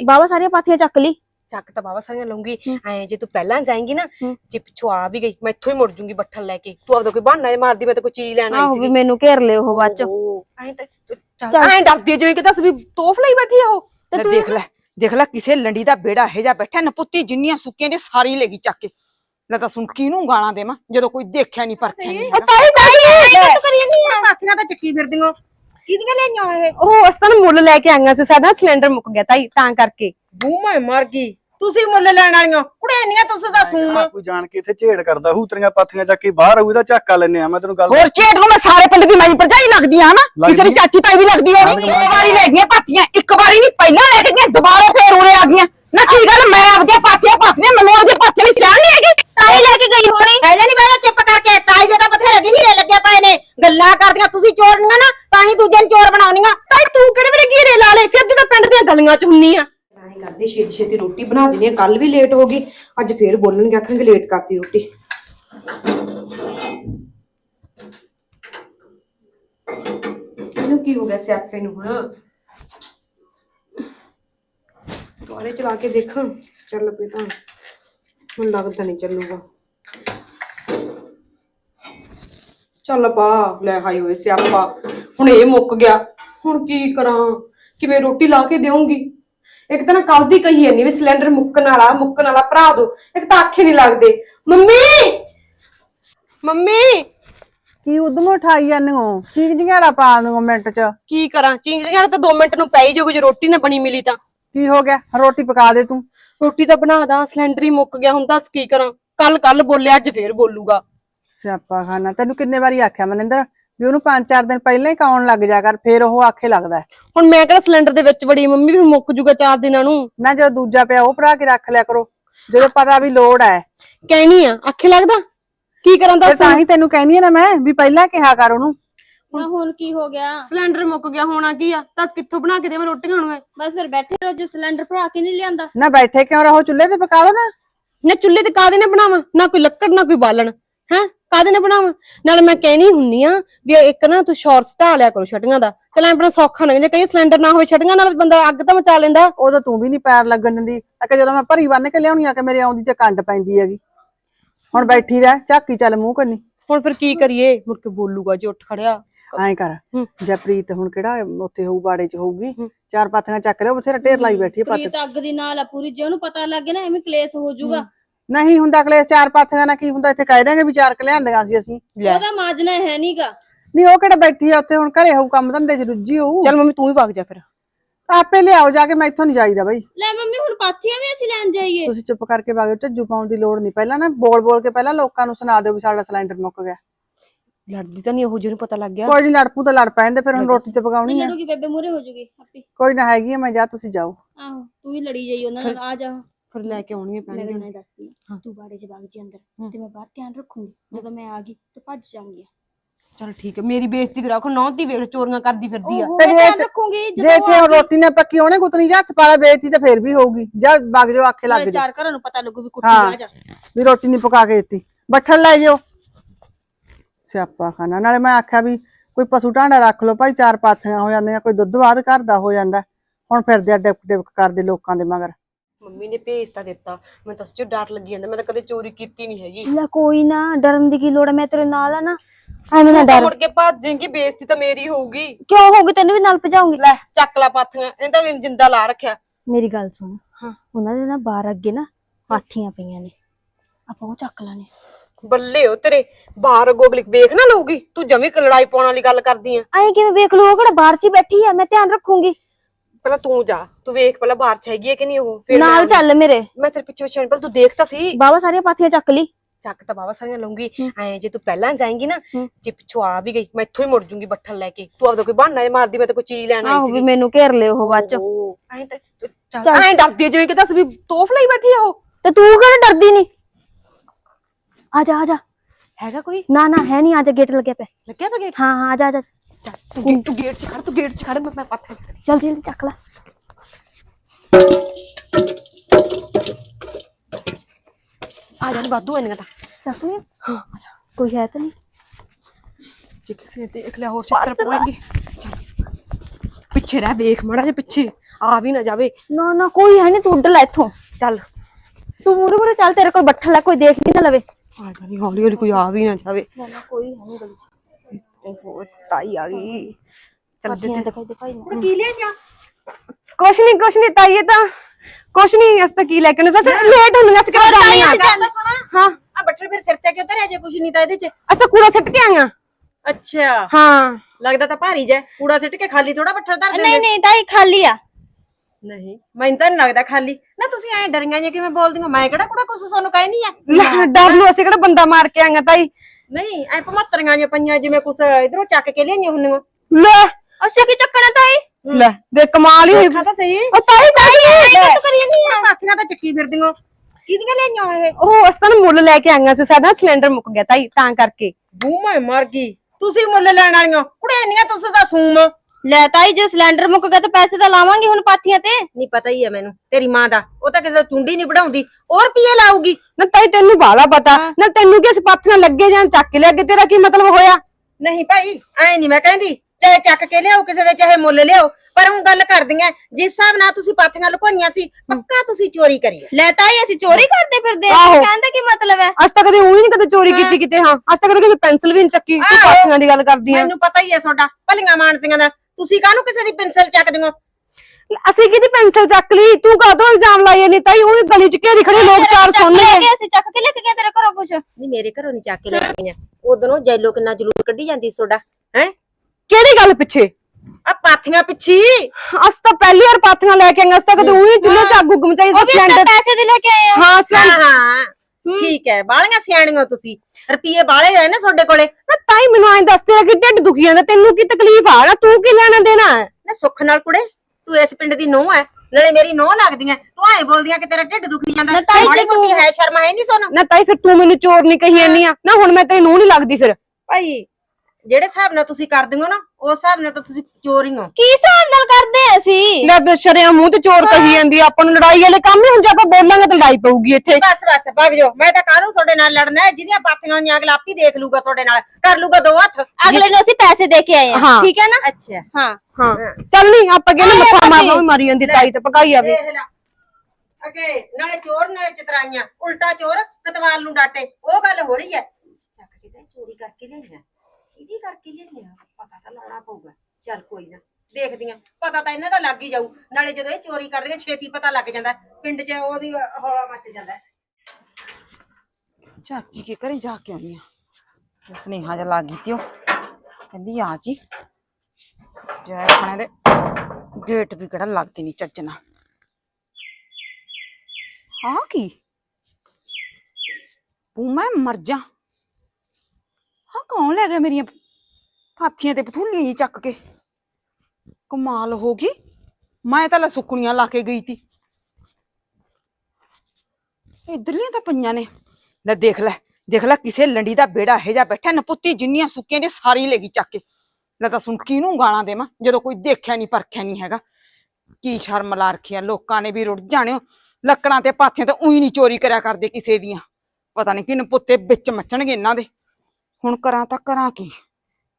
ਬਾਬਾ ਸਾਰੀਆਂ ਪਾਥੀਆਂ ਚੱਕ ਲਈ। ਚੱਕ ਤਾਂ ਬਾਬਾ ਸਾਰੀਆਂ ਲਊਂਗੀ। ਐ ਜੇ ਤੂੰ ਪਹਿਲਾਂ ਜਾਏਂਗੀ ਨਾ। ਜੇ ਪਿੱਛੋਂ ਆ ਵੀ ਗਈ ਮੈਂ ਇੱਥੋਂ ਹੀ ਮੁੜ ਜੂੰਗੀ ਬੱਠਲ ਲੈ ਕੇ। ਤੂੰ ਆਪਦਾ ਕੋਈ ਬਹਾਨਾ ਜਿਹਾ ਮਾਰਦੀ ਮੈਂ ਤਾਂ ਕੋਈ ਚੀਜ਼ ਲੈਣ ਆਹੋ ਆਈ ਵੀ ਸੀ ਮੈਨੂੰ ਘੇਰ ਲਿਓ ਉਹ ਬਾਅਦ ਚ। ਐਂ ਤਾਂ ਚੱਲ। ਐਂ ਡਰਦੀ ਆ ਜਿਵੇਂ ਕਿ ਦੱਸ ਵੀ ਤੋਫ ਲਈ ਬੈਠੀ ਆ ਉਹ। ਤੇ ਲੈ ਤੂੰ- ਦੇਖ ਲੈ ਦੇਖ ਲੈ ਕਿਸੇ ਲੰਡੀ ਦਾ ਬੇੜਾ ਇਹ ਜਾ ਬੈਠਾ ਨਪੁੱਤੀ ਜਿੰਨੀਆਂ ਸੁੱਕੀਆਂ ਦੀ ਸਾਰੀ ਲੈ ਗਈ ਚੱਕ ਕੇ। ਲੈ ਤਾਂ ਸੁਣ ਕਿਹਨੂੰ ਗਾਲਾਂ ਦੇਵਾਂ ਜਦੋਂ ਕੋਈ ਦੇਖਿਆ ਨਹੀਂ ਪਰਖਿਆ ਨਹੀਂ ਉਹ ਤਾਈ ਤਾਈ ਇਹ ਤੂੰ ਕਰੀ ਜਾਂਦੀ ਆ ਪਾਥੀਆਂ ਤਾਂ ਚੱਕੀ ਫਿਰਦੀਆਂ। ਕਿਹਦੀਆਂ ਲੈਣੀਆਂ ਇਹ? ਉਹ ਅਸਾਂ ਮੁੱਲ ਲੈ ਕੇ ਆਈਆਂ ਸੀ ਸਾਡਾ ਸਿਲੰਡਰ ਮੁੱਕ ਗਿਆ ਤਾਈ ਤਾਂ ਕਰਕੇ। ਬੂਮੇ ਮਰ ਗਈ। ਤੁਸੀਂ ਮੁੱਲ ਲੈਣ ਵਾਲੀਆਂ। ਕੁੜੇ ਇੰਨੀਆਂ ਤੁਸੀਂ ਤਾਂ ਸੂਮ ਕੋਈ ਜਾਣ ਕੇ ਇੱਥੇ ਝੇੜ ਕਰਦਾ ਹੂਤਰੀਆਂ ਪਾਥੀਆਂ ਚੱਕ ਕੇ ਬਾਹਰ ਆਊ ਇਹਦਾ ਝਾਕਾ ਲੈਨੇ ਆ ਮੈਂ ਤੈਨੂੰ ਗੱਲ ਹੋਰ ਝੇਠ ਨੂੰ ਮੈਂ ਸਾਰੇ ਪਿੰਡ ਦੀ ਮਾਈ ਭਰਜਾਈ ਲੱਗਦੀ ਆ ਨਾ ਕਿਸੇ ਦੀ ਚਾਚੀ ਤਾਈ ਵੀ ਲੱਗਦੀ ਹੋਣੀ। ਇੱਕ ਵਾਰੀ ਲੈ ਗਈਆਂ ਪਾਥੀਆਂ ਇੱਕ ਵਾਰੀ ਨਹੀਂ ਪਹਿਲਾਂ ਲੈ ਕੇ ਗਈਆਂ ਦੁਬਾਰਾ ਫੇਰ ਉਰੇ ਆ ਗਈਆਂ। ਨਾ ਕੀ ਗੱਲ ਮੈਂ ਆਪਦੀਆਂ ਪਾਥੀਆਂ ਪਾਥੀਆਂ ਮੈਨੂੰ ਆਪਦੀਆਂ ਪਾਥੀਆਂ ਦੀ ਸਿਆਣ ਨਹੀਂ ਹੈਗੀ ਤਾਈ ਲੈ ਕੇ ਗਈ ਹੋਣੀ ਪਹਿਲਾਂ ਨਹੀਂ ਬਹਿਣਾ ਚੁੱਪ ਕਰਕੇ ਤਾਈ ਦੇ ਤਾਂ ਬਥੇਰੇ ਦੀ ਹੀਰੇ ਲੱਗੇ ਪਏ ਨੇ ਗੱਲਾਂ ਕਰਦੀਆਂ ਤੁਸੀਂ ਚੋਰਨੀਆਂ ਨਾ ਪਾਣੀ ਦੂਜੇ ਨੂੰ ਚੋਰ ਬਣਾਉਣੀਆਂ ਤਾਈ ਤੂੰ ਕਿਹੜੇ ਵੇਲੇ ਘੀਰੇ ਲਾ ਲਏ ਫਿਰ ਜਦੋਂ ਚ ਹੁੰਨੀ ਆ। ਐਂ ਕਰਦੇ, ਛੇਤੀ ਛੇਤੀ ਰੋਟੀ ਬਣਾ ਦੇਣੀ ਆ ਕੱਲ ਵੀ ਲੇਟ ਹੋ ਗਈ। ਅੱਜ ਫੇਰ ਬੋਲਣਗੇ, ਆਖਣਗੇ ਲੇਟ ਕਰਤੀ ਰੋਟੀ। ਇਹਨੂੰ ਕੀ ਹੋ ਗਿਆ ਸਿਆਪੇ ਨੂੰ ਹੁਣ ਦੁਆਰੇ ਚਲਾ ਕੇ ਦੇਖਾਂ। ਚੱਲ ਪਈ ਤਾਂ। ਹੁਣ ਲੱਗਦਾ ਨਹੀਂ ਚੱਲੂਗਾ। ਚੱਲ ਪਾ, ਲੈ ਹਾਈ ਹੋਏ ਸਿਆਪਾ। ਹੁਣ ਇਹ ਮੁੱਕ ਗਿਆ। ਹੁਣ ਕੀ ਕਰਾਂ? ਕਿਵੇਂ ਰੋਟੀ ਲਾ ਕੇ ਦੇਵਾਂਗੀ ਇੱਕ ਤਾਂ ਨਾ ਕੱਲ ਦੀ ਕਹੀ ਨਹੀਂ ਵੀ ਸਿਲੰਡਰ ਮੁੱਕਣ ਵਾਲਾ ਮੁੱਕਣ ਵਾਲਾ ਭਰਾ ਦੋ। ਇੱਕ ਤਾਂ ਆਖੇ ਨਹੀਂ ਲੱਗਦੇ। ਮੰਮੀ! ਮੰਮੀ! ਕੀ ਉਦਮ ਉਠਾਈ ਜਾਂਦੇ ਹੋ? ਕੀ ਜਿਹਾੜਾ ਪਾ ਦਿਓ ਮਿੰਟ ਚ। ਕੀ ਕਰਾਂ? ਚਿੰਗ ਜਿਹਾ ਤਾਂ 2 ਮਿੰਟ ਨੂੰ ਪੈ ਹੀ ਜਾਊਗੀ ਜੇ ਰੋਟੀ ਨਾ ਬਣੀ ਮਿਲੀ ਤਾਂ। ਕੀ ਹੋ ਗਿਆ? ਰੋਟੀ ਪਕਾ ਦੇ ਤੂੰ। ਰੋਟੀ ਤਾਂ ਬਣਾ ਦਾਂ ਸਿਲੰਡਰ ਹੀ ਮੁੱਕ ਗਿਆ। ਹੁਣ ਦੱਸ ਕੀ ਕਰਾਂ? ਕੱਲ ਕੱਲ ਬੋਲਿਆ ਅੱਜ ਫੇਰ ਬੋਲੂਗਾ। ਸਿਆਪਾ ਖਾਨਾ ਤੈਨੂੰ ਕਿੰਨੇ ਵਾਰੀ ਆਖਿਆ ਮਨਿੰਦਰ? ਵੀ ਉਹਨੂੰ ਪੰਜ ਚਾਰ ਦਿਨ ਪਹਿਲਾਂ ਹੀ ਕਾਉਣ ਲੱਗ ਜਾ ਕਰ ਫੇਰ ਉਹ ਆਖੇ ਲੱਗਦਾ ਹੈ। ਹੁਣ ਮੈਂ ਕਿਹੜਾ ਸਿਲੰਡਰ ਦੇ ਵਿੱਚ ਵੜੀ ਮੰਮੀ ਫਿਰ ਮੁੱਕ ਜੂਗਾ 4 ਦਿਨਾਂ ਨੂੰ। ਨਾ ਜਦੋਂ ਦੂਜਾ ਪਿਆ ਉਹ ਭਰਾ ਕੇ ਰੱਖ ਲਿਆ ਕਰੋ ਜਦੋਂ ਪਤਾ ਵੀ ਲੋੜ ਹੈ। ਕਹਿਣੀ ਆ ਆਖੇ ਲੱਗਦਾ? ਕੀ ਕਰਾਂ ਤੇ ਦੱਸ ਤਾਂ ਹੀ ਤੈਨੂੰ ਕਹਿਣੀ ਹੈ ਨਾ ਮੈਂ ਵੀ ਪਹਿਲਾਂ ਕਿਹਾ ਕਰ ਉਹਨੂੰ। ਨਾ ਹੁਣ ਕੀ ਹੋ ਗਿਆ? ਸਿਲੰਡਰ ਮੁੱਕ ਗਿਆ ਹੋਣਾ ਕੀ ਆ? ਦੱਸ ਕਿੱਥੋਂ ਬਣਾ ਕੇ ਦੇਵਾਂ ਰੋਟੀਆਂ ਹੁਣ ਮੈਂ? ਬਸ ਫਿਰ ਬੈਠੇ ਰਹੋ ਜੋ ਸਿਲੰਡਰ ਭਰਾ ਕੇ ਨਹੀਂ ਲਿਆਂਦਾ। ਨਾ ਬੈਠੇ ਕਿਉਂ ਰਹੋ ਚੁੱਲ੍ਹੇ ਤੇ ਪਕਾ ਲਓ ਨਾ। ਨਾ ਚੁੱਲ੍ਹੇ ਤੇ ਕਾਦੇ ਨੇ ਬਣਾਵਾਂ? ਨਾ ਕੋਈ ਲੱਕੜ ਨਾ ਕੋਈ ਬਾਲਣ ਹੈ? ਕਾਦੇ ਨੇ ਬਣਾਵਾਂ? ਨਾਲ ਮੈਂ ਕਹਿਣੀ ਹੁੰਨੀ ਆ ਵੀ ਇੱਕ ਨਾ ਤੂੰ ਸ਼ਾਰਟਸ ਢਾ ਲਿਆ ਕਰੋ ਛਟੀਆਂ ਦਾ। ਚਲ ਆਪਣਾ ਸੌਖਾ ਨਾ ਜੇ ਕਈ ਸਿਲੰਡਰ ਨਾ ਹੋਵੇ ਛਟੀਆਂ ਨਾਲ ਬੰਦਾ ਅੱਗ ਤਾਂ ਮਚਾ ਲੈਂਦਾ। ਉਦੋਂ ਤੂੰ ਵੀ ਨਹੀਂ ਪੈਰ ਲੱਗਣ ਦਿੰਦੀ। ਆ ਕਿ ਜਦੋਂ ਮੈਂ ਭਰੀ ਬੰਨ ਕੇ ਲਿਆਉਣੀ ਆ ਕਿ ਮੇਰੇ ਆਉਂਦੀ ਤੇ ਕੰਡ ਪੈਂਦੀ ਹੈਗੀ। ਹੁਣ ਬੈਠੀ ਰਹਿ ਝਾਕੀ ਚੱਲ ਮੂੰਹ ਕੰਨੀ। ਹੁਣ ਫਿਰ ਕੀ ਕਰੀਏ? ਮੁੜ ਕੇ ਬੋਲੂਗਾ ਜੇ ਉੱਠ ਖੜਿਆ। ਐਂ ਕਰ। ਜਪ੍ਰੀਤ ਹੁਣ ਕਿਹੜਾ ਉੱਥੇ ਹੋਊ ਬਾੜੇ 'ਚ ਹੋਊਗੀ। ਚਾਰ ਪਾਥੀਆਂ ਚੱਕ ਲਿਓ ਬਥੇਰਾ ਢੇਰ ਲਾਈ ਬੈਠੀ ਹੈ। ਪੱਤ ਪ੍ਰੀਤ ਅੱਗ ਦੀ ਨਾਲ ਆ ਪੂਰੀ ਜੇ ਉਹਨੂੰ ਪਤਾ ਲੱਗ ਗਿਆ ਨਾ ਐਵੇਂ ਕਲੇਸ਼ ਹੋ ਜਾਊਗਾ। ਨਹੀਂ ਹੁੰਦਾ ਕਲੇਸ਼ ਚਾਰ ਪਾਥੀਆਂ ਨਾਲ ਕੀ ਹੁੰਦਾ? ਇੱਥੇ ਕਹਿ ਦਾਂਗੇ ਵੀ ਚਾਰ ਕ ਲਿਆਂਦੀਆਂ ਸੀ ਅਸੀਂ। ਉਹਦਾ ਮਾਜਨਾ ਹੈ ਨਹੀਂਗਾ। ਨਹੀਂ ਉਹ ਕਿਹੜਾ ਬੈਠੀ ਆ? ਉੱਥੇ ਹੁਣ ਘਰੇ ਹੋਊ ਕੰਮ ਧੰਦੇ 'ਚ ਰੁੱਝੀ ਹੋਊ। ਚਲ ਮੰਮੀ ਤੂੰ ਵੀ ਵਗ ਜਾ ਫਿਰ। ਆਪੇ ਲਿਆਓ ਜਾ ਕੇ ਮੈਂ ਇੱਥੋਂ ਨਹੀਂ ਜਾਈਦਾ ਬਈ। ਲੈ ਮੰਮੀ ਹੁਣ ਪਾਥੀਆਂ ਵੀ ਅਸੀਂ ਲੈਣ ਜਾਈਏ। ਤੁਸੀਂ ਚੁੱਪ ਕਰਕੇ ਬਾਗੇ ਝੱਜੂ ਪਾਉਣ ਦੀ ਲੋੜ ਨਹੀਂ। ਪਹਿਲਾਂ ਨਾ ਬੋਲ ਬੋਲ ਕੇ ਪਹਿਲਾਂ ਲੋਕਾਂ ਨੂੰ ਸੁਣਾ ਦਿਓ ਵੀ ਸਾਡਾ ਸਿਲੰਡਰ ਮੁੱਕ ਗਿਆ। ਲੜਦੀ ਤਾਂ ਨਹੀਂ ਉਹ ਜਿਹਨੂੰ ਪਤਾ ਲੱਗ ਗਿਆ। ਕੋਈ ਨਹੀਂ ਲੜਪੂ ਤਾਂ ਲੜ ਪੈਂਦੇ ਫਿਰ ਹੁਣ ਰੋਟੀ ਤੇ ਪਕਾਉਣੀ ਆ। ਲੜੂਗੀ ਬੇਬੇ ਮੂਰੇ ਹੋ ਜੂਗੀ ਆਪੇ। ਕੋਈ ਨਾ ਹੈਗੀ ਆ ਮੈਂ ਜਾ ਤੁਸੀਂ ਜਾਓ। ਆਹੋ ਤੂੰ ਵੀ ਲੜੀ ਜਾਈ ਉਹਨਾਂ ਨਾਲ ਆ ਜਾ। ਫਿਰ ਲੈ ਕੇ ਆਉਣਗੇ ਮੈਂ ਪੈਣਗੇ ਤੈਨੂੰ ਇਹ ਦੱਸਦੀ ਹਾਂ। ਹਾਂ। ਤੂੰ ਬਾੜੇ 'ਚ ਵਗ ਜੀ ਅੰਦਰ ਹੂੰ। ਤੇ ਮੈਂ ਬਾਹਰ ਧਿਆਨ ਰੱਖੂੰਗੀ। ਜਦੋਂ ਮੈਂ ਆ ਗਈ ਤੇ ਭੱਜ ਜਾਵਾਂਗੀ ਚਲ ਠੀਕ ਹੈ ਮੇਰੀ ਬੇਇੱਜ਼ਤੀ ਕਰਾ ਕੋ ਨੌ ਦੀ ਵੇਖ ਚੋਰੀਆਂ ਕਰਦੀ ਫਿਰਦੀ ਆ। ਉਹ ਤੇ ਮੈਂ ਜੇ ਧਿਆਨ ਇੱਥੇ- ਰੱਖੂੰਗੀ ਜੇ ਜਦੋਂ ਇੱਥੇ ਹੁਣ ਰੋਟੀ ਨਾ ਪੱਕੀ ਉਹਨੇ ਗੁੱਤਨੀ ਜਾਂ ਹੱਥ ਪਾਲਾ ਬੇਇੱਜ਼ਤੀ ਤਾਂ ਫੇਰ ਵੀ ਹੋਊਗੀ। ਜਾ ਵਗ ਜਾਓ ਆਖੇ ਲੱਗ ਨਾਲੇ ਜਾ। ਚਾਰ ਘਰਾਂ ਨੂੰ ਪਤਾ ਲੱਗੂ ਵੀ ਕੁੱਟੀ। ਆ ਜਾ। ਵੀ ਰੋਟੀ ਨਹੀਂ ਪਕਾ ਕੇ ਦਿੱਤੀ। ਬੱਠਲ ਲੈ ਜਿਓ। ਸਿਆਪਾ ਖਾਨਾ। ਨਾਲੇ ਮੈਂ ਆਖਿਆ ਵੀ ਕੋਈ ਪਸ਼ੂ ਢਾਂਡਾ ਰੱਖ ਲਓ ਭਾਈ ਚਾਰ ਪਾਥੀਆਂ ਹੋ ਜਾਂਦੀਆਂ ਕੋਈ ਦੁੱਧ ਬਾਦ ਘਰ ਦਾ ਹੋ ਜਾਂਦਾ। ਹੁਣ ਫਿਰਦੇ ਆ ਡਿਪਕ ਡਿਪਕ ਕਰਦੇ ਲੋਕਾਂ ਦੇ ਮਗਰ। ਮੰਮੀ ਨੇ ਭੇਜ ਤਾਂ ਦਿੱਤਾ। ਮੈਨੂੰ ਤਾਂ ਸੱਚ ਡਰ ਲੱਗੀ ਜਾਂਦਾ। ਮੈਂ ਤਾਂ ਕਦੇ ਚੋਰੀ ਕੀਤੀ ਨਹੀਂ ਹੈਗੀ। ਲੈ ਕੋਈ ਨਾ ਡਰਨ ਦੀ ਕੀ ਲੋੜ ਹੈ ਮੈਂ ਤੇਰੇ ਨਾਲ ਆ ਨਾ। ਐਵੇਂ ਨਾ ਡਰ। ਮੁੜ ਕੇ ਭੱਜ ਜਾਏਂਗੀ ਬੇਇੱਜ਼ਤੀ ਤਾਂ ਮੇਰੀ ਹੋਊਗੀ। ਕਿਉਂ ਹੋਗੀ ਤੈਨੂੰ ਵੀ ਨਾਲ ਭਜਾਉਂਗੀ। ਲੈ ਚੱਕ ਲਾ ਪਾਥੀਆਂ ਇਹਨੇ ਤਾਂ ਮੈਨੂੰ ਜਿੰਦਾ ਲਾ ਰੱਖਿਆ। ਮੇਰੀ ਗੱਲ ਸੁਣ। ਹਾਂ। ਉਹਨਾਂ ਦੇ ਨਾ ਬਾਹਰ ਅੱਗੇ ਨਾ ਪਾਥੀਆਂ ਪਈਆਂ ਨੇ। ਆਪਾਂ ਉਹ ਚੱਕ ਲਾਂਗੇ। ਬੱਲੇ ਹੋ ਤੇਰੇ। ਬਾਹਰ ਗੋਗਲਿਕ ਵੇਖ ਨਾ ਲਊਗੀ। ਤੂੰ ਜਮੀ ਕ ਲੜਾਈ ਪਾਉਣ ਵਾਲੀ ਗੱਲ ਕਰਦੀ ਆ। ਐਂ ਕਿਵੇਂ ਵੇਖ ਲੂ ਉਹ ਕਿਹੜਾ ਬਾਹਰ 'ਚ ਹੀ ਬੈਠੀ ਆ। ਮੈਂ ਧਿਆਨ ਰੱਖੂੰਗੀ। ਪਹਿਲਾਂ ਤੂੰ ਜਾ ਤੂੰ ਵੇਖ ਪਹਿਲਾਂ ਬਾਹਰ ਚ ਹੈਗੀ ਹੈ ਕਿ ਨਹੀਂ ਉਹ ਫਿਰ ਨਾਲ ਮੈਂ- ਚੱਲ ਮੇਰੇ। ਮੈਂ ਤੇਰੇ ਪਿੱਛੇ ਪਿੱਛੇ ਪਰ ਤੂੰ ਦੇਖ ਤਾਂ ਸੀ ਬਾਬਾ ਸਾਰੀਆਂ ਪਾਥੀਆਂ ਚੱਕ ਲਈ। ਚੱਕ ਤਾਂ ਬਾਬਾ ਸਾਰੀਆਂ ਲਊਂਗੀ। ਹੂੰ। ਐ ਜੇ ਤੂੰ ਪਹਿਲਾਂ ਜਾਏਂਗੀ ਨਾ ਹੂੰ। ਜੇ ਪਿੱਛੋਂ ਆ ਵੀ ਗਈ ਮੈਂ ਇੱਥੋਂ ਹੀ ਮੁੜ ਜੂੰਗੀ ਬੱਠਲ ਲੈ ਕੇ। ਤੂੰ ਆਪਦਾ ਕੋਈ ਬਹਾਨਾ ਜਿਹਾ ਮਾਰਦੀ ਮੈਂ ਤਾਂ ਕੋਈ ਚੀਜ਼ ਲੈਣ ਆਈ ਆਹੋ ਸੀ ਵੀ ਮੈਨੂੰ ਘੇਰ ਲਿਓ ਉਹ ਬਾਅਦ 'ਚ। ਐਂ ਤਾਂ ਚੱਲ। ਐਂ ਡਰਦੀ ਆ ਜਿਵੇਂ ਕਿ ਦੱਸ ਵੀ ਤੋਫ ਲਈ ਬੈਠੀ ਆ ਉਹ। ਤੇ ਤੂੰ ਕਿਹੜਾ ਡਰਦੀ ਨਹੀਂ ਆ ਜਾ ਆ ਜਾ। ਹੈਗਾ ਕੋਈ? ਨਾ ਨਾ ਹੈ ਨਹੀਂ ਆ ਜਾ ਗੇਟ ਲੱਗਿਆ ਪਿਆ। ਲੱਗਿਆ ਵਾ ਗੇਟ? ਹਾਂ ਹਾਂ ਆ ਜਾ ਆ ਜਾ। ਚੱਲ ਤੂੰ ਗੇ- ਤੂੰ ਗੇਟ 'ਚ ਖੜ ਤੂੰ ਗੇਟ 'ਚ ਖੜ ਮੈਂ ਮੈਂ ਪੱਥਰ 'ਚ ਖੜੀ। ਜਲਦੀ ਜਲਦੀ ਚੱਕ ਲੈ। ਆ ਜਾਣ ਵਾਧੂ ਇੰਨੀਆਂ ਤਾਂ। ਚੱਕ ਲਈ। ਹਾਂ ਕੋਈ ਹੈ ਤਾਂ ਨਹੀਂ। ਜੇ ਕਿਸੇ ਨੇ ਦੇਖ ਲਿਆ ਹੋਰ ਚੱਕਰ ਪਾਉਣਗੇ ਚੱਲ। ਪਿੱਛੇ ਰਹਿ ਵੇਖ ਮੜਾ ਜੇ ਪਿੱਛੇ। ਆ ਵੀ ਨਾ ਜਾਵੇ। ਨਾ ਨਾ ਕੋਈ ਹੈ ਨਹੀਂ ਤੂੰ ਉੱਡ ਲੈ ਇੱਥੋਂ। ਚੱਲ। ਤੂੰ ਮੂਰੇ ਮੂਰੇ ਚੱਲ ਤੇਰੇ ਕੋਲ ਬੱਠਲ ਹੈ ਕੋਈ ਦੇਖ ਵੀ ਨਾ ਲਵੇ। ਆ ਜਾਣੀ ਹੌਲੀ ਹੌਲੀ ਕੋਈ ਆ ਵੀ ਨਾ ਜਾਵੇ। ਨਾ ਨਾ ਕੋਈ ਹੈ ਨਹੀਂ ਗਲੀ ਓਹੋ ਤਾਈ ਆ ਗਈ। ਚੱਲ ਪਾਥੀਆਂ ਦਿਖਾਈ ਦਿਖਾਈ ਨਾ ਕੀ ਲਿਆਈਆਂ ਕੁਛ ਨਹੀਂ ਕੁਛ ਨਹੀਂ ਤਾਈ ਇਹ ਤਾਂ ਕੁਛ ਨਹੀਂ ਅਸ ਤਾਂ ਕੀ ਲੈ ਕੇ ਨਾ ਸਸ ਲੇਟ ਹੁੰਦੀਆਂ ਸੀ ਕਿਹੜਾ ਜਾਣੀ ਆ ਗੱਲ ਸੁਣਾ ਹਾਂ। ਆ ਬੱਠਲ ਫਿਰ ਸਿਰ ਤੇ ਕਿਉਂ ਧਰਿਆ ਜੇ ਕੁਝ ਨਹੀਂ ਤਾਂ ਇਹਦੇ ਚ। ਅਸ ਤਾਂ ਕੂੜਾ ਸਿੱਟ ਕੇ ਆਈਆਂ ਅੱਛਾ। ਹਾਂ। ਲੱਗਦਾ ਤਾਂ ਭਾਰੀ ਜੈ ਕੂੜਾ ਸਿੱਟ ਕੇ ਖਾਲੀ ਥੋੜਾ ਬੱਠਲ ਧਰ ਨਹੀਂ ਦਿੰਦੇ ਨਹੀਂ ਤਾਈ ਖਾਲੀ ਆ। ਨਹੀਂ ਮੈਨੂੰ ਤਾਂ ਨਹੀਂ ਲੱਗਦਾ ਖਾਲੀ। ਨਾ ਤੁਸੀਂ ਐ ਡਰੀਆਂ ਜੇ ਕਿਵੇਂ ਬੋਲਦੀਆਂ ਮੈਂ ਕਿਹੜਾ ਕੁੜਾ ਕੁਛ ਤੁਹਾਨੂੰ ਕਹਿ ਨਹੀਂ ਆ? ਲੈ, ਡਰ ਨੂੰ ਅਸੀਂ ਕਿਹੜਾ ਬੰਦਾ ਮਾਰ ਕੇ ਆਈਆਂ ਤਾਈ? ਨਹੀਂ ਐ ਭਮੱਤਰੀਆਂ ਜੇ ਪਈਆਂ ਜਿਵੇਂ ਕੁਛ ਇਧਰੋਂ ਚੱਕ ਕੇ ਲਿਆਈਆਂ ਹੁੰਨੀਆਂ ਲੈ। ਅਸੀਂ ਕੀ ਚੱਕਣਾ ਤਾਈ? ਲੈ ਦੇ ਕਮਾਲ ਹੀ। ਹੋਈ ਦੇਖਾਂ ਤਾਂ ਸਹੀ। ਉਹ ਤਾਈ ਤਾਈ ਤੂੰ ਕਰੀ ਨਹੀਂ ਆ ਪਾਥੀਆਂ ਤਾਂ ਚੱਕੀ ਫਿਰਦੀਆਂ। ਕਿਹਦੀਆਂ ਲਿਆਈਆਂ ਇਹ? ਉਹ ਅਸ ਮੁੱਲ ਲੈ ਕੇ ਆਈਆਂ ਸੀ ਸਾਡਾ ਸਿਲੰਡਰ ਮੁੱਕ ਗਿਆ ਤਾਈ ਤਾਂ ਕਰਕੇ। ਬੂਮੇ ਮਰ ਗਈ। ਤੁਸੀਂ ਮੁੱਲ ਲੈਣ ਵਾਲੀਆਂ। ਕੁੜੇ ਇੰਨੀਆਂ ਤੁਸੀਂ ਤਾਂ ਸੂਮ। ਲੈ ਤਾਈ ਜੇ ਸਿਲੰਡਰ ਮੁੱਕ ਗਿਆ ਤਾਂ ਪੈਸੇ ਤਾਂ ਲਾਵਾਂਗੇ ਹੁਣ ਪਾਥੀਆਂ ਤੇ। ਨਹੀਂ ਪਤਾ ਹੀ ਹੈ ਮੈਨੂੰ ਤੇਰੀ ਮਾਂ ਦਾ। ਉਹ ਤਾਂ ਕਿਸੇ ਦਾ ਚੁੰਡੀ ਨਹੀਂ ਵਢਾਉਂਦੀ ਹੋਰ ਰੁਪਈਏ ਲਾਊਗੀ? ਨਾ ਤਾਈ ਤੈਨੂੰ ਬਾਲਾ ਪਤਾ। ਨਾ ਤੈਨੂੰ ਕਿ ਪਾਥੀਆਂ ਲੱਗੇ ਜਾਣ ਚੱਕ ਕੇ ਲਿਆ ਕੇ ਤੇਰਾ ਕੀ ਮਤਲਬ ਹੋਇਆ? ਨਹੀਂ ਭਾਈ ਐ ਨਹੀਂ ਮੈਂ ਕਹਿੰਦੀ ਚਾਹੇ ਚੱਕ ਕੇ ਲਿਆਓ ਕਿਸੇ ਦੇ ਚਾਹੇ ਮੁੱਲ ਲਿਆਓ ਪਰ ਉਹ ਗੱਲ ਕਰਦੀਆਂ ਜਿਸ ਹਿਸਾਬ ਨਾਲ ਤੁਸੀਂ ਪਾਥੀਆਂ ਲੁਕੋਈਆਂ ਸੀ ਪੱਕਾ ਤੁਸੀਂ ਚੋਰੀ ਕਰੀ ਹੈ ਲੈ ਤਾਈ ਅਸੀਂ ਚੋਰੀ ਕਰਦੇ ਫਿਰਦੇ ਆ ਆਹੋ। ਕਹਿੰਦਾ ਕੀ ਮਤਲਬ ਹੈ? ਅਸ ਤਾਂ ਕਦੇ ਉਹੀ ਨਹੀਂ ਕਦੇ ਚੋਰੀ ਕੀਤੀ ਕਿਤੇ ਹਾਂ। ਅਸ ਤਾਂ ਕਦੇ ਕਿਸੇ ਪੈਨਸਲ ਵੀ ਨਹੀਂ ਚੱਕੀ ਤੂੰ ਆਹੋ। ਪਾਥੀਆਂ ਦੀ ਗੱਲ ਕਰਦੀ ਆ। ਮੈਨੂੰ ਪਤਾ ਹੀ ਹੈ ਤੁਹਾਡਾ ਭਲੀਆਂ ਮਾਨਸੀਆਂ ਦਾ। ਤੁਸੀਂ ਕਾਹਨੂੰ ਕਿਸੇ ਦੀ ਪੈਨਸਲ ਚੱਕਦੇ ਹੋ? ਅਸੀਂ ਕਿਹਦੀ ਪੈਨਸਲ ਚੱਕ ਲਈ? ਤੂੰ ਕਾਹਤੋਂ ਇਲਜ਼ਾਮ ਲਾਈ ਨਹੀਂ ਤਾਈ ਉਹ ਗਲੀ ਚ ਘੇਰੀ ਖੜੇ ਲੋਕ ਚਾਰ ਸੁਣਨੇ ਆ। ਅਸੀਂ ਚੱਕ ਕੇ ਲੈ ਕੇ ਗਏ ਤੇਰੇ ਘਰੋਂ ਕੁਛ? ਨਹੀਂ ਮੇਰੇ ਘਰੋਂ ਨਹੀਂ ਚੱਕ ਕੇ ਲੈ ਗਈਆਂ ਉਦੋਂ ਜੈਲੋ ਕਿੰਨਾ ਜਲੂਸ ਕੱਢੀ ਜਾਂਦੀ ਸੀ ਤੁਹਾਡਾ ਹੈ? ਕਿਹੜੀ ਗੱਲ ਪਿੱਛੇ? ਆ ਪਾਥੀਆਂ ਪਿੱਛੀ। ਅਸ ਤਾਂ ਪਹਿਲੀ ਵਾਰ ਪਾਥੀਆਂ ਲੈ ਕੇ ਆਈਆਂ ਅਸ ਤਾਂ ਕਦੇ ਉਹੀ ਚੁੱਲ੍ਹੇ ਚ ਅੱਗ ਉਗਮ ਸਿਲੰਡਰ ਪੈਸੇ ਦੇ ਲੈ ਕੇ ਆਏ ਆ ਹਾਂ ਹਾਂ। ਠੀਕ ਹੈ ਬਾਲੀਆਂ ਸਿਆਣੀਆਂ ਤੁਸੀਂ। ਰੁਪਈਏ ਬਾਲੇ ਹੋਏ ਨੇ ਤੁਹਾਡੇ ਕੋਲੇ। ਨਾ ਤਾਈ ਮੈਨੂੰ ਐਂ ਦੱਸ ਤੇਰਾ ਕਿ ਢਿੱਡ ਦੁਖੀ ਜਾਂਦਾ ਤੈਨੂੰ ਕੀ ਤਕਲੀਫ ਆ? ਨਾ ਤੂੰ ਕੀ ਲੈਣਾ ਦੇਣਾ? ਹੈ? ਨਾ ਸੁੱਖ ਨਾਲ ਕੁੜੇ ਤੂੰ ਇਸ ਪਿੰਡ ਦੀ ਨੋਹ ਹੈ ਨਾਲੇ ਮੇਰੀ ਨੋਹ ਲੱਗਦੀਆਂ ਤੂੰ ਐ ਬੋਲਦੀਆਂ ਕਿ ਤੇਰਾ ਢਿੱਡ ਦੁਖੀ ਜਾਂਦਾ। ਨਾ ਤਾਈ ਜੇ ਤੂੰ- ਹੈ ਸ਼ਰਮ ਹੈ ਨਹੀਂ ਸੋਨੂੰ ਨਾ ਤਾਈ ਫਿਰ ਤੂੰ ਮੈਨੂੰ ਚੋਰ ਨਹੀਂ ਕਹੀ ਜਾਂਦੀ ਆ। ਨਾ ਹੁਣ ਮੈਂ ਤੇਰੀ ਨੂੰ ਨਹੀਂ ਲੱਗਦੀ ਫਿਰ। ਭਾਈ ਜਿਹੜੇ ਹਿਸਾਬ ਨਾਲ ਤੁਸੀਂ ਕਰਦੇ ਹੋ ਨਾ ਉਸ ਹਿਸਾਬ ਨਾਲ ਤਾਂ ਤੁਸੀਂ ਚੋਰ ਹੀ ਹੋ। ਕੀ ਹਿਸਾਬ ਨਾਲ ਕਰਦੇ ਆ ਅਸੀਂ ਲੈ ਬੇਸ਼ਰਿਆ ਮੂੰਹ ਤੇ ਚੋਰ ਕਹੀ ਜਾਂਦੀ ਆ, ਆਪਾਂ ਨੂੰ ਲੜਾਈ ਵਾਲੇ ਕੰਮ ਹੀ ਹੁਣ ਜੇ ਆਪਾਂ ਬੋਲਾਂਗੇ ਤਾਂ ਲੜਾਈ ਪਊਗੀ ਇੱਥੇ। ਬਸ ਬਸ ਭੱਗ ਜਾਓ। ਮੈਂ ਤਾਂ ਕਾਹਨੂੰ ਤੁਹਾਡੇ ਨਾਲ ਲੜਨਾ ਹੈ? ਜਿਹਦੀਆਂ ਪਾਥੀਆਂ ਹੋਈਆਂ ਅਗਲਾ ਆਪੀ ਦੇਖ ਲੂਗਾ ਤੁਹਾਡੇ ਨਾਲ। ਕਰ ਲੂਗਾ ਦੋ ਹੱਥ। ਅਗਲੇ ਨੂੰ ਅਸੀਂ ਪੈਸੇ ਦੇ ਕੇ ਆਏ ਹਾਂ। ਠੀਕ ਹੈ ਨਾ? ਅੱਛਾ। ਹਾਂ। ਹਾਂ। ਚੱਲ ਨਹੀਂ ਆਪਾਂ ਕਿਹਨੇ ਆਏ ਮੱਥਾ ਭਾਬੀ। ਮਾਰਨਾ? ਵੀ ਮਾਰੀ ਜਾਂਦੀ ਤਾਈ ਤੇ ਪਕਾਈ ਆਵੇ। ਦੇਖ ਲੈ। ਅਗੇ ਨਾਲੇ ਚੋਰ ਨਾਲੇ ਚਤਰਾਈਆਂ। ਉਲਟਾ ਚੋਰ ਕਤਵਾਲ ਨੂੰ ਡਾਟੇ। ਉਹ ਗੱਲ ਹੋ ਰਹੀ ਹੈ। ਚੱਕ ਕੇ ਤੇ ਚੋਰੀ ਕਰਕੇ ਲਿਆਈਆਂ ਇਹਦੀ ਕਰਕੇ ਲਿਆਈਆਂ ਪਤਾ ਤਾਂ ਲਾਉਣਾ ਪਊਗਾ। ਚੱਲ ਕੋਈ ਨਾ। ਦੇਖਦੀਆਂ। ਪਤਾ ਤਾਂ ਇਹਨਾਂ ਦਾ ਲੱਗ ਹੀ ਜਾਊ। ਨਾਲੇ ਜਦੋਂ ਇਹ ਚੋਰੀ ਕਰਦੀਆਂ ਛੇਤੀ ਪਤਾ ਲੱਗ ਜਾਂਦਾ। ਪਿੰਡ 'ਚ ਉਹਦੀ ਹੌਲਾ ਮੱਚ ਜਾਂਦਾ। ਚਾਚੀ ਕੇ ਘਰੇ ਜਾ ਕੇ ਆਉਣੀ ਆ ਸੁਨੇਹਾ ਜਿਹਾ ਲੱਗ ਗਈ ਤਿਓ ਕਹਿੰਦੀ, ਆ ਜੀ। ਜੈ ਖਾਣੇ ਦੇ ਗੇਟ ਵੀ ਕਿਹੜਾ ਲੱਗਦੀ ਨਹੀਂ ਚੱਜ ਨਾਲ। ਆ ਕੀ? ਉਹ ਮੈਂ ਮਰ ਜਾ। ਹਾਂ ਕੌਣ ਲੈ ਗਿਆ ਮੇਰੀਆਂ ਪਾਥੀਆਂ ਤੇ ਪਥੂਲੀਆਂ ਜੀ ਚੱਕ ਕੇ? ਕਮਾਲ ਹੋ ਗਈ। ਮੈਂ ਤਾਂ ਲੈ ਸੁੱਕਣੀਆਂ ਲਾ ਕੇ ਗਈ ਤੀ। ਇਧਰਲੀਆਂ ਤਾਂ ਪਈਆਂ ਨੇ। ਲੈ ਦੇਖ ਲੈ ਦੇਖ ਲੈ ਕਿਸੇ ਲੰਡੀ ਦਾ ਬੇੜਾ ਇਹ ਜਾ ਬੈਠਾ, ਨਪੁੱਤੀ ਜਿੰਨੀਆਂ ਸੁੱਕੀਆਂ ਦੇ ਸਾਰੀ ਲੈ ਗਈ ਚੱਕ ਕੇ। ਲੈ ਤਾਂ ਸੁਣ, ਕਿਹਨੂੰ ਗਾਲਾਂ ਦੇਵਾਂ? ਜਦੋਂ ਕੋਈ ਦੇਖਿਆ ਨਹੀਂ ਪਰਖਿਆ ਨਹੀਂ ਹੈਗਾ। ਕੀ ਸ਼ਰਮ ਲਾ ਰੱਖੀ ਆ, ਲੋਕਾਂ ਨੇ ਵੀ ਰੁੱਟ ਜਾਣਿਓ ਲੱਕੜਾਂ ਤੇ ਪਾਥੀਆਂ ਤੇ ਉਹੀ ਨਹੀਂ ਚੋਰੀ ਕਰਿਆ ਕਰਦੇ ਕਿਸੇ ਦੀਆਂ। ਪਤਾ ਨਹੀਂ ਕਿਨ ਪੁੱਤੇ ਵਿੱਚ ਮੱਚਣਗੇ ਇਹਨਾਂ ਦੇ। ਹੁਣ ਕਰਾਂ ਤਾਂ ਕਰਾਂ ਕੀ?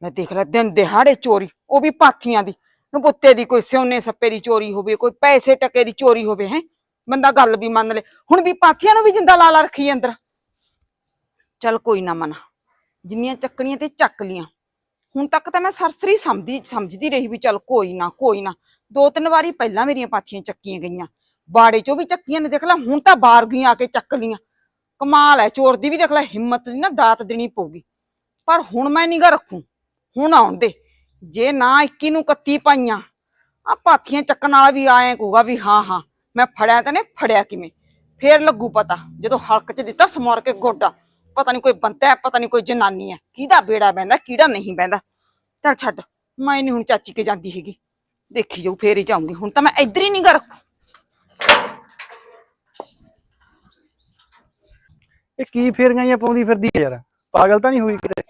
ਮੈਂ ਦੇਖ ਲੈ, ਦਿਨ ਦਿਹਾੜੇ ਚੋਰੀ, ਉਹ ਵੀ ਪਾਥੀਆਂ ਦੀ। ਨੂੰ ਦੀ ਕੋਈ ਸਿਉਨੇ ਸੱਪੇ ਦੀ ਚੋਰੀ ਹੋਵੇ, ਕੋਈ ਪੈਸੇ ਟਕੇ ਦੀ ਚੋਰੀ ਹੋਵੇ, ਹੈ? ਬੰਦਾ ਗੱਲ ਵੀ ਮੰਨ ਲੇ। ਹੁਣ ਵੀ ਪਾਥੀਆਂ ਨੂੰ ਵੀ ਜਿੰਦਾ ਲਾ ਲਾ ਰੱਖੀ ਅੰਦਰ। ਚੱਲ ਕੋਈ ਨਾ ਮਨਾ। ਜਿੰਨੀਆਂ ਚੱਕਣੀਆਂ ਤੇ ਚੱਕ ਲੀਆਂ। ਹੁਣ ਤੱਕ ਤਾਂ ਮੈਂ ਸਰਸਰੀ ਸਮਝਦੀ ਸਮਝਦੀ ਰਹੀ ਵੀ ਚੱਲ ਕੋਈ ਨਾ ਕੋਈ ਨਾ। ਦੋ ਤਿੰਨ ਵਾਰੀ ਪਹਿਲਾਂ ਮੇਰੀਆਂ ਪਾਥੀਆਂ ਚੱਕੀਆਂ ਗਈਆਂ। ਬਾੜੇ ਚੋਂ ਵੀ ਚੱਕੀਆਂ ਨੇ, ਦੇਖ ਲੈ, ਹੁਣ ਤਾਂ ਬਾਹਰ ਗਈਆਂ ਆ ਕੇ ਚੱਕ ਲੀਆਂ। ਕਮਾਲ ਹੈ ਚੋਰ ਦੀ ਵੀ ਦੇਖ ਲੈ, ਹਿੰਮਤ ਦੀ ਨਾ ਦਾਤ ਦੇਣੀ ਪਊਗੀ। ਪਰ ਹੁਣ ਮੈਂ ਨਿਗਾ ਰੱਖੂ। ਹੁਣ ਆਉਣ ਦੇ। ਜੇ ਨਾ 21 ਨੂੰ 31 ਪਾਈਆਂ ਆ ਪਾਥੀਆਂ ਚੱਕਣ ਵਾਲਾ ਵੀ ਆਏ ਕਹੂਗਾ ਵੀ ਹਾਂ ਹਾਂ, ਮੈਂ ਫੜਿਆ ਤਾਂ ਨੇ ਫੜਿਆ ਕਿਵੇਂ? ਫੇਰ ਲੱਗੂ ਪਤਾ, ਜਦੋਂ ਹਲਕ 'ਚ ਦਿੱਤਾ ਸਮੋਰ ਕੇ ਗੋਡਾ, ਪਤਾ ਨਹੀਂ ਕੋਈ ਬੰਦਾ ਹੈ, ਪਤਾ ਨਹੀਂ ਕੋਈ ਜਨਾਨੀ ਹੈ। ਕਿਹਦਾ ਬੇੜਾ ਬਹਿੰਦਾ ਕਿਹੜਾ ਨਹੀਂ ਬਹਿੰਦਾ? ਚੱਲ ਛੱਡ, ਮੈਂ ਨਹੀਂ ਹੁਣ ਚਾਚੀ ਕੇ ਜਾਂਦੀ ਹੈਗੀ। ਦੇਖੀ ਜਾਊ, ਫੇਰ ਹੀ ਜਾਊਂਗੀ। ਹੁਣ ਤਾਂ ਮੈਂ ਇੱਧਰ ਹੀ ਨਹੀਂ ਗਾ ਰੱਖੂ ਇਹ ਕੀ ਫੇਰੀਆਂ ਜਾਂ ਪਾਉਂਦੀ ਫਿਰਦੀ ਹੈ ਯਾਰ? ਪਾਗਲ ਤਾਂ ਨਹੀਂ ਹੋਈ ਕਿਤੇ?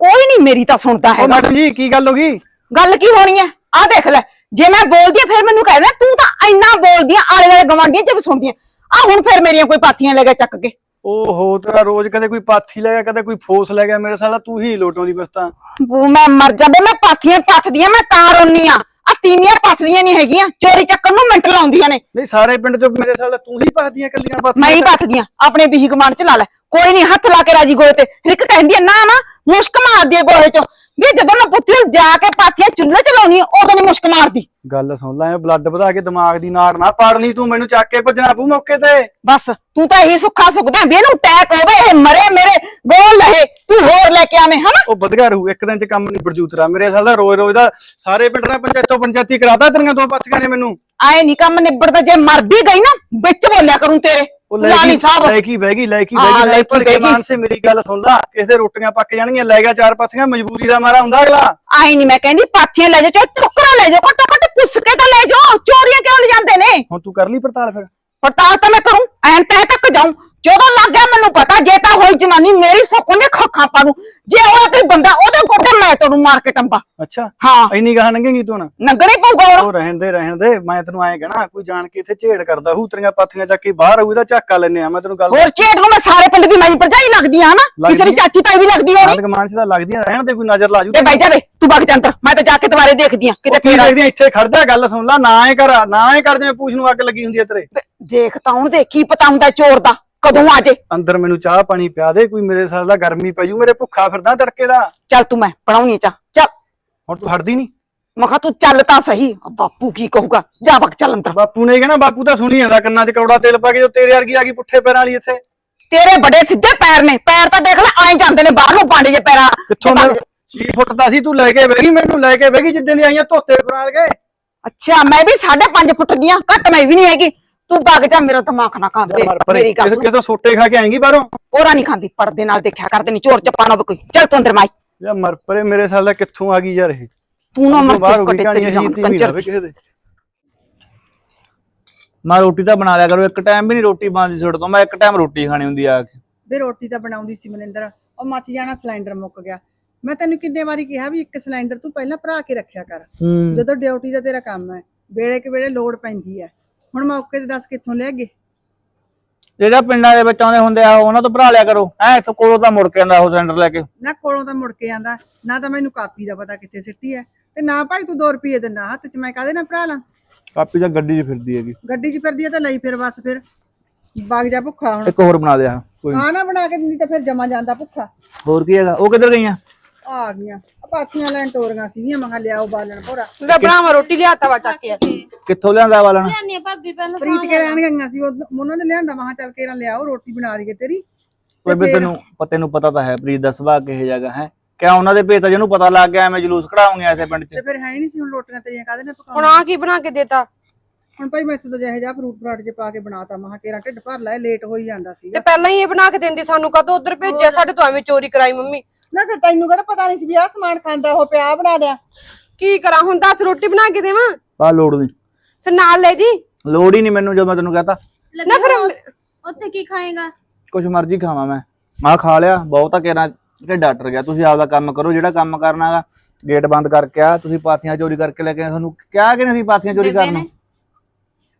ਕੋਈ ਨਹੀਂ ਮੇਰੀ ਤਾਂ ਸੁਣਦਾ ਉਹ ਹੈਗਾ। ਮੈਡਮ ਜੀ ਕੀ ਗੱਲ ਹੋ ਗਈ? ਗੱਲ ਕੀ ਹੋਣੀ ਹੈ ਆ ਦੇਖ ਲੈ ਜੇ ਮੈਂ ਬੋਲਦੀ ਆ ਫਿਰ ਮੈਨੂੰ ਕਹਿੰਦਾ ਤੂੰ ਤਾਂ ਇੰਨਾ ਬੋਲਦੀ ਆ ਆਲੇ ਵਾਲੇ ਗਵਾਂਢੀਆਂ ਚ ਵੀ ਸੁਣਦੀ ਆ। ਹੁਣ ਫਿਰ ਮੇਰੀਆਂ ਕੋਈ ਪਾਥੀਆਂ ਲੈ ਗਿਆ ਚੱਕ ਕੇ। ਓਹੋ ਤੇਰਾ ਰੋਜ਼ ਕਦੇ ਕੋਈ ਪਾਥੀ ਲੈ ਗਿਆ ਕਦੇ ਕੋਈ ਫੋਸ ਲੈ ਗਿਆ ਮੇਰੇ ਸਾਲਾ ਤੂੰ ਹੀ ਲੋਟੋਂ ਦੀ ਬਸ ਤਾਂ। ਬੂ ਮੈਂ ਮਰ ਜਾਵੇ ਮੈਂ ਪਾਥੀਆਂ ਪੱਥਦੀ ਆ ਮੈਂ ਤਾਂ ਰੋਨੀ ਆ। ਆ ਤੀਵੀਆਂ ਪਥਰੀਆਂ ਨਹੀਂ ਹੈਗੀਆਂ ਚੋਰੀ ਚੱਕਣ ਨੂੰ ਮਿੰਟ ਲਾਉਂਦੀਆਂ ਨੇ। ਨਹੀਂ ਸਾਰੇ ਪਿੰਡ ਚ ਮੇਰੇ ਸਾਲ ਤੂੰ ਹੀ ਪਾਦੀਆਂ ਕੱਲੀਆਂ ਮੈਂ ਹੀ ਪਥਦੀਆਂ ਆਪਣੇ ਬੀਹੀ ਕਮਾਂਡ ਚ ਲਾ ਲੈ। ਕੋਈ ਨਹੀਂ ਹੱਥ ਲਾ ਕੇ ਰਾਜੀ ਗੋਏ ਤੇ। ਇੱਕ ਕਹਿੰਦੀ ਆ, ਨਾ ਨਾ ਮੁਸ਼ਕ ਮਾਰਦੀ ਆ ਗੋਹੇ ਚੋਂ। ਵੀ ਜਦੋਂ ਮੈਂ ਪੁੱਤੀ ਨੂੰ ਜਾ ਕੇ ਪਾਥੀਆਂ ਚੁੱਲ੍ਹੇ ਚ ਲਾਉਣੀ ਆ, ਉਦੋਂ ਨਹੀਂ ਮੁਸ਼ਕ ਮਾਰਦੀ। ਗੱਲ ਸੁਣ ਲੈ ਬਲੱਡ ਵਧਾ ਕੇ ਦਿਮਾਗ ਦੀ ਨਾੜ ਨਾ ਪਾੜ ਲਈ ਤੂੰ ਮੈਨੂੰ ਚੱਕ ਕੇ ਭੱਜਣਾ ਪਊ ਮੌਕੇ ਤੇ। ਬਸ ਤੂੰ ਤਾਂ ਇਹੀ ਸੁੱਖਾ ਸੁਖਦਾ ਵੀ ਇਹਨੂੰ ਅਟੈਕ ਹੋਵੇ ਇਹ ਮਰੇ ਮੇਰੇ ਗੋਲ ਲਹੇ ਤੂੰ ਹੋਰ ਲੈ ਕੇ ਆਵੇਂ ਹਨਾ? ਉਹ ਵਧੀਆ ਰਹੂ ਇੱਕ ਦਿਨ ਚ ਕੰਮ ਨਿਬੜ ਜੂ ਤੇਰਾ। ਮੇਰੇ ਸਾਲ ਦਾ ਰੋਜ਼ ਰੋਜ਼ ਦਾ ਸਾਰੇ ਪਿੰਡ ਨੇ ਪੰਚਾਇਤੋਂ ਪੰਚਾਇਤੀ ਕਰਾਤਾ ਤੇਰੀਆਂ ਦੋ ਪਾਥੀਆਂ ਨੇ ਮੈਨੂੰ। ਆਏ ਨਹੀਂ ਕੰਮ ਨਿਬੜਦਾ ਜੇ ਮਰ ਵੀ ਗਈ ਨਾ ਵਿੱਚ ਬੋਲਿਆ ਕਰੂੰ ਤੇਰੇ। ਉਹ ਲੈ ਲਾਲੀ ਸਾਹਿਬ। ਲੈ ਕੇ ਬਹਿ ਗਈ ਲੈ ਕੇ ਹਾਂ, ਬਹਿ ਲੈ ਗਈ ਕੇ ਬਹਿ ਗਈ। ਮਾਨਸੇ ਮੇਰੀ ਗੱਲ ਸੁਣ ਲਾ ਕਿਸੇ ਰੋਟੀਆਂ ਪੱਕ ਜਾਣਗੀਆਂ ਲੈ ਗਿਆ ਚਾਰ ਪਾਥੀਆਂ ਮਜਬੂਰੀ ਦਾ ਮਾਰਾ ਹੁੰਦਾ ਅਗਲਾ। ਆਈ ਨਹੀਂ ਮੈਂ ਕਹਿੰਦੀ ਪਾਥੀਆਂ ਲੈ ਜਾ ਚਾਹੇ ਟੁਕੜਾ ਲੈ ਜਾ ਘੱਟੋ ਘੱਟ ਪੁੱਸ ਕੇ ਤਾਂ ਲੈ ਜਾਓ ਚੋਰੀਆਂ ਕਿਉਂ ਲੈ ਜਾਂਦੇ ਨੇ? ਹੁਣ ਤੂੰ ਕਰ ਲਈ ਪੜਤਾਲ ਫਿਰ। ਪੜਤਾਲ ਤਾਂ ਮੈਂ ਕਰੂੰ ਐਨ ਤੈ ਤੱਕ ਜਾਉਂ ਜਦੋਂ ਲੱਗ ਗਿਆ ਮੈਨੂੰ ਪਤਾ ਜੇ ਤਾਂ ਹੋਈ ਜਨਾਨੀ ਮੇਰੀ ਸੱਪ ਨੇ ਖੱਖਾਂ ਪਾੜੂ ਜੇ ਉਹ ਕੋਈ ਬੰਦਾ ਉਹਦੇ ਗੋਡੇ ਮੈਂ ਤੋੜੂ ਮਾਰ ਕੇ ਟੰਬਾ। ਅੱਛਾ ਹਾਂ। ਇੰਨੀ ਗਾਹ ਲੰਘੇਗੀ ਤੂੰ ਨਾ ਨੰਗਣੇ ਪਊਗਾ ਹੁਣ ਉਹ ਰਹਿਣ ਦੇ ਰਹਿਣ ਦੇ ਮੈਂ ਤੈਨੂੰ ਐਂ ਕਹਿਣਾ ਕੋਈ ਜਾਣ ਕੇ ਇੱਥੇ ਝੇੜ ਕਰਦਾ ਹੂ ਤੇਰੀਆਂ ਪਾਥੀਆਂ ਚੱਕ ਕੇ ਬਾਹਰ ਆਊ ਇਹਦਾ ਝਾਕਾ ਲੈਨੇ ਆ ਮੈਂ ਤੈਨੂੰ ਗੱਲ ਹੋਰ ਚੇਟ ਨੂੰ ਮੈਂ ਸਾਰੇ ਪਿੰਡ ਦੀ ਮਾਈ ਭਰਜਾਈ ਲੱਗਦੀ ਆ ਹਨਾ ਕਿਸੇ ਦੀ। ਚਾਚੀ ਤਾਈ ਵੀ ਲੱਗਦੀ ਹੋਣੀ। ਕਮਾਨ ਚ ਤਾਂ ਲੱਗਦੀਆਂ ਰਹਿਣ ਦੇ ਕੋਈ ਨਜ਼ਰ ਲਾ ਜੂ ਤੇ ਬਾਈ ਜਾਵੇ ਤੂੰ ਬਗ ਜੰਤਰ ਮੈਂ ਤਾਂ ਜਾ ਕੇ ਦੁਬਾਰੇ ਦੇਖਦੀ ਆ ਕਿਤੇ ਕੀ ਤੇਰਾ ਦੇਖਦੀਆਂ ਇੱਥੇ ਖੜ ਜਾ ਗੱਲ ਸੁਣ ਲੈ ਨਾ ਐ ਕਰ ਨਾ ਐ ਕਰ ਜਿਵੇਂ ਪੂਛ ਨੂੰ ਅੱਗ ਲੱਗੀ ਹੁੰਦੀ ਐ ਤੇਰੇ। ਦੇਖ ਤਾਂ ਹੁਣ ਦੇਖੀ ਪਤਾ ਹੁੰਦਾ ਚੋਰ ਦਾ। ਕਦੋਂ ਆ ਜੇ? ਅੰਦਰ ਮੈਨੂੰ ਚਾਹ ਪਾਣੀ ਪਿਆ ਦੇ ਕੋਈ ਮੇਰੇ ਸਾਲ ਦਾ ਗਰਮੀ ਪੈ ਜੂ ਮੇਰੇ ਭੁੱਖਾ ਫਿਰਦਾ ਤੜਕੇ ਦਾ। ਚੱਲ ਤੂੰ ਮੈਂ ਬਣਾਉਣੀ ਚਾ ਚੱਲ। ਹੁਣ ਤੂੰ ਹਟਦੀ ਨਹੀਂ। ਮੈਂ ਕਿਹਾ ਤੂੰ ਚੱਲ ਤਾਂ ਸਹੀ ਆ ਬਾਪੂ ਕੀ ਕਹੂਗਾ? ਜਾ ਬਗ ਚੱਲ ਅੰਦਰ। ਬਾਪੂ ਨੇ ਕਹਿਣਾ ਬਾਪੂ ਤਾਂ ਸੁਣੀ ਜਾਂਦਾ ਕੰਨਾਂ 'ਚ ਕੌੜਾ ਤੇਲ ਪਾ ਕੇ ਜੋ ਤੇਰੇ ਵਰਗੀ ਆ ਗਈ ਪੁੱਠੇ ਪੈਰਾਂ ਵਾਲੀ ਇੱਥੇ। ਤੇਰੇ ਬੜੇ ਸਿੱਧੇ ਪੈਰ ਨੇ ਪੈਰ ਤਾਂ ਦੇਖ ਲੈ ਆਏ ਜਾਂਦੇ ਨੇ ਬਾਹਰ ਨੂੰ ਪਾਂਡੇ ਜੇ ਪੈਰਾਂ। ਕਿੱਥੋਂ ਮੈਂ ਚੀ ਫੁੱਟਦਾ ਸੀ ਤੂੰ ਲੈ ਕੇ ਬਹਿ ਗਈ ਮੈਨੂੰ ਲੈ ਕੇ ਬਹਿ ਗਈ ਜਿੱਦਾਂ ਦੀ ਆਈਆਂ ਧੋਤੇ ਫਰਾਲ ਕੇ ਅੱਛਾ ਮੈਂ ਵੀ 5.5 ਫੁੱਟ ਦੀਆਂ ਘੱਟ ਮੈਂ ਵੀ ਨਹੀਂ ਹੈਗੀ। ਤੂੰ ਵਗ ਜਾ ਮੇਰਾ ਦਿਮਾਗ ਨਾ ਦੇ ਮਰ ਗੱਲ ਕਿਸੇ ਸੁਣ। ਕਿਸੇ ਤੋਂ ਸੋਟੇ ਖਾ ਕੇ ਆਏਂਗੀ ਬਾਹਰੋਂ? ਪੋਰਾ ਨਹੀਂ ਖਾਂਦੀ ਪਰਦੇ ਨਾਲ ਦੇਖਿਆ ਕਰਦੇ ਨਹੀਂ ਚੋਰ ਚੱਪਾ ਨਾ ਹੋਵੇ ਕੋਈ। ਚੱਲ ਤੂੰ ਅੰਦਰ ਮਾਈ। ਯਾ ਮਰ ਪਰੇ ਮੇਰੇ ਸਾਲ ਦਾ ਕਿੱਥੋਂ ਆ ਗਈ ਯਾਰ ਇਹ? ਤੂੰ ਨਾ ਮਰ ਬਾਹਰ ਹੋ ਗਈ ਚੱਕਟੇ ਕਹਾਣੀ ਤੇਰੀ ਅਸੀਂ ਜਾਨ ਤੀਵੀਂ ਕੰਚਰ ਲਾਵੇ ਕਿਸੇ ਦੇ? ਮੈਂ ਰੋਟੀ ਤਾਂ ਬਣਾ ਲਿਆ ਕਰੋ। ਇੱਕ ਟਾਈਮ ਵੀ ਨਹੀਂ ਰੋਟੀ ਬਣਦੀ ਛੱਡ ਤੋਂ ਮੈਂ ਇੱਕ ਟਾਈਮ ਰੋਟੀ ਖਾਣੀ ਹੁੰਦੀ ਆ ਕੇ। ਵੇ ਰੋਟੀ ਤਾਂ ਬਣਾਉਂਦੀ ਸੀ ਮਨਿੰਦਰ। ਉਹ ਮੱਚ ਜਾਣਾ ਸਿਲੰਡਰ ਮੁੱਕ ਗਿਆ। ਮੈਂ ਤੈਨੂੰ ਕਿੰਨੇ ਵਾਰੀ ਕਿਹਾ ਵੀ ਇੱਕ ਸਿਲੰਡਰ ਤੂੰ ਪਹਿਲਾਂ ਭਰਾ ਕੇ ਰੱਖਿਆ ਕਰ। ਹੂੰ। ਜਦੋਂ ਡਿਊਟੀ ਦਾ ਤੇਰਾ ਕੰਮ ਹੈ ਵੇਲੇ ਕਿ ਵੇਲੇ ਲੋੜ ਪੈਂਦੀ ਹੈ। ਹੁਣ ਮੌਕੇ ਤੇ ਦੱਸ ਕਿੱਥੋਂ ਲੈ ਗਏ? ਜਿਹੜਾ ਪਿੰਡਾਂ ਦੇ ਵਿੱਚ ਆਉਂਦੇ ਹੁੰਦੇ ਆ ਉਹਨਾਂ ਤੋਂ ਭਰਾ ਲਿਆ ਕਰੋ। ਐ ਇੱਥੋਂ ਕੋਲੋਂ ਤਾਂ ਮੁੜ ਕੇ ਆਂਦਾ ਉਹ ਸਿਲੰਡਰ ਲੈ ਕੇ। ਨਾ ਕੋਲੋਂ ਤਾਂ ਮੁੜ ਕੇ ਆਂਦਾ ਨਾ ਤਾਂ ਮੈਨੂੰ ਕਾਪੀ ਦਾ ਪਤਾ ਕਿੱਥੇ ਸਿੱਟੀ ਹੈ। ਤੇ ਨਾ ਭਾਈ ਤੂੰ 2 ਰੁਪਏ ਦਿੰਦਾ ਹੱਥ 'ਚ ਮੈਂ ਕਾਹਦੇ ਨਾਲ ਭਰਾ ਲਾਂ? ਕਾਪੀ ਤਾਂ ਗੱਡੀ 'ਚ ਫਿਰਦੀ ਹੈਗੀ। ਗੱਡੀ 'ਚ ਫਿਰਦੀ ਹੈ ਤਾਂ ਲਈ ਫਿਰ ਬਸ ਫਿਰ। ਵਗ ਜਾ ਭੁੱਖਾ ਹੁਣ। ਇੱਕ ਹੋਰ ਬਣਾ ਦੇ ਆ ਕੋਈ ਨਾ ਬਣਾ ਕੇ ਦਿੰਦੀ ਤਾਂ ਫਿਰ ਜਮਾ ਜਾਂਦਾ ਭੁੱਖਾ। ਹੋਰ ਕੀ ਹੈਗਾ? ਉਹ ਕਿੱਧਰ ਗਈਆਂ? ਆ ਗਈਆਂ। ਪਾਥੀਆਂ ਲੈਣ ਤੋਰੀਆਂ ਸੀਗੀਆਂ ਮੈਂ ਕਿਹਾ ਲਿਆਓ ਬਾਲਣ ਭੋਰਾ। ਲੈ ਬਣਾਵਾ ਰੋਟੀ ਲਿਆਤਾ ਵਾ ਚੱਕ ਕੇ। ਕਿੱਥੋਂ ਲਿਆਂਦਾ ਵਾਲਣ ਲਿਆਨੀ ਆ ਭਾਬੀ ਪਹਿਲਾਂ ਪ੍ਰੀਤ ਕੇ ਲੈਣ ਗਈਆਂ ਸੀ ਉਹ- ਉਹਨਾਂ ਨੇ ਲਿਆਂਦਾ ਮੈਂ ਕਿਹਾ ਚੱਲ ਕੇ ਲਿਆਓ ਰੋਟੀ ਬਣਾ ਦਈਏ ਤੇਰੀ। ਕੋਈ ਵੀ ਤੈਨੂੰ ਪਤਾ ਤੈਨੂੰ ਪਤਾ ਤਾਂ ਹੈ ਪ੍ਰੀਤ ਦਾ ਸੁਭਾਅ ਕਿਹੋ ਜਿਹਾ ਹੈ? ਕਿਆ ਉਹਨਾਂ ਦੇ ਭੇਤ ਜਿਹਨੂੰ ਪਤਾ ਲੱਗ ਗਿਆ ਐਵੇਂ ਜਲੂਸ ਕਢਾਉਂਗੇ ਐਸੇ ਪਿੰਡ 'ਚ। ਤੇ ਫਿਰ ਹੈ ਹੀ ਨਹੀਂ ਸੀ ਹੁਣ ਰੋਟੀਆਂ ਤੇਰੀਆਂ ਕਾਹਦੇ ਨਾਲ ਹੁਣ ਪਕਾਉਣੀਆਂ ਆ ਕੀ ਬਣਾ ਕੇ ਦੇਤਾ? ਹੁਣ ਭਾਈ ਮੈਂ ਤਾਂ ਜਿਹੇ ਜਿਹਾ ਫਰੂਟ ਫਰਾਟ ਜੇ ਪਾ ਕੇ ਬਣਾਤਾ ਮੈਂ ਕਿਹਾ ਤੇਰਾ ਢਿੱਡ ਭਰ ਲੈ ਲੇਟ ਹੋਈ ਜਾਂਦਾ ਤੇ ਸੀਗਾ ਪਹਿਲਾਂ ਹੀ ਇਹ ਬਣਾ ਕੇ ਦਿੰਦੀ ਸਾਨੂੰ ਕਦੋਂ ਉਧਰ ਭੇਜਿਆ? ਸਾਡੇ ਤੋਂ ਐਵੇਂ ਚੋਰੀ ਕਰਾਈ ਮੰਮੀ। ਨਾ ਫਿਰ ਤੈਨੂੰ ਕਿਹੜਾ ਪਤਾ ਨਹੀਂ ਸੀ ਵੀ ਆਹ ਸਮਾਨ ਖਾਂਦਾ ਉਹ ਪਿਆ ਬਣਾ ਦਿਆ ਕੀ ਕਰਾਂ ਹੁਣ ਦੱਸ ਰੋਟੀ ਬਣਾ ਕੇ ਦੇਵਾਂ? ਆ ਲੋੜ ਨਹੀਂ। ਫਿਰ ਨਾਲ ਲੈ ਜੀ। ਲੋੜ ਹੀ ਨਹੀਂ ਮੈਨੂੰ ਜਦੋਂ ਮੈਂ ਤੈਨੂੰ ਕਹਤਾ। ਨਾ ਫਿਰ ਉੱਥੇ ਕੀ ਖਾਏਗਾ? ਕੁਛ ਮਰਜ਼ੀ ਖਾਵਾਂ ਮੈਂ। ਮੈਂ ਖਾ ਲਿਆ ਬਹੁਤ ਆ ਕਿਹੜਾ ਢਿੱਡ ਡਾਕਟਰ ਗਿਆ। ਤੁਸੀਂ ਆਪਦਾ ਕੰਮ ਕਰੋ ਜਿਹੜਾ ਕੰਮ ਕਰਨਾਗਾ ਗੇਟ ਬੰਦ ਕਰਕੇ ਆ। ਤੁਸੀਂ ਪਾਥੀਆਂ ਚੋਰੀ ਕਰਕੇ ਲੈ ਕੇ ਆਏ, ਤੁਹਾਨੂੰ ਕਿਹਾ ਕਿ ਨਹੀਂ ਅਸੀਂ ਪਾਥੀਆਂ ਚੋਰੀ ਕਰਨਾ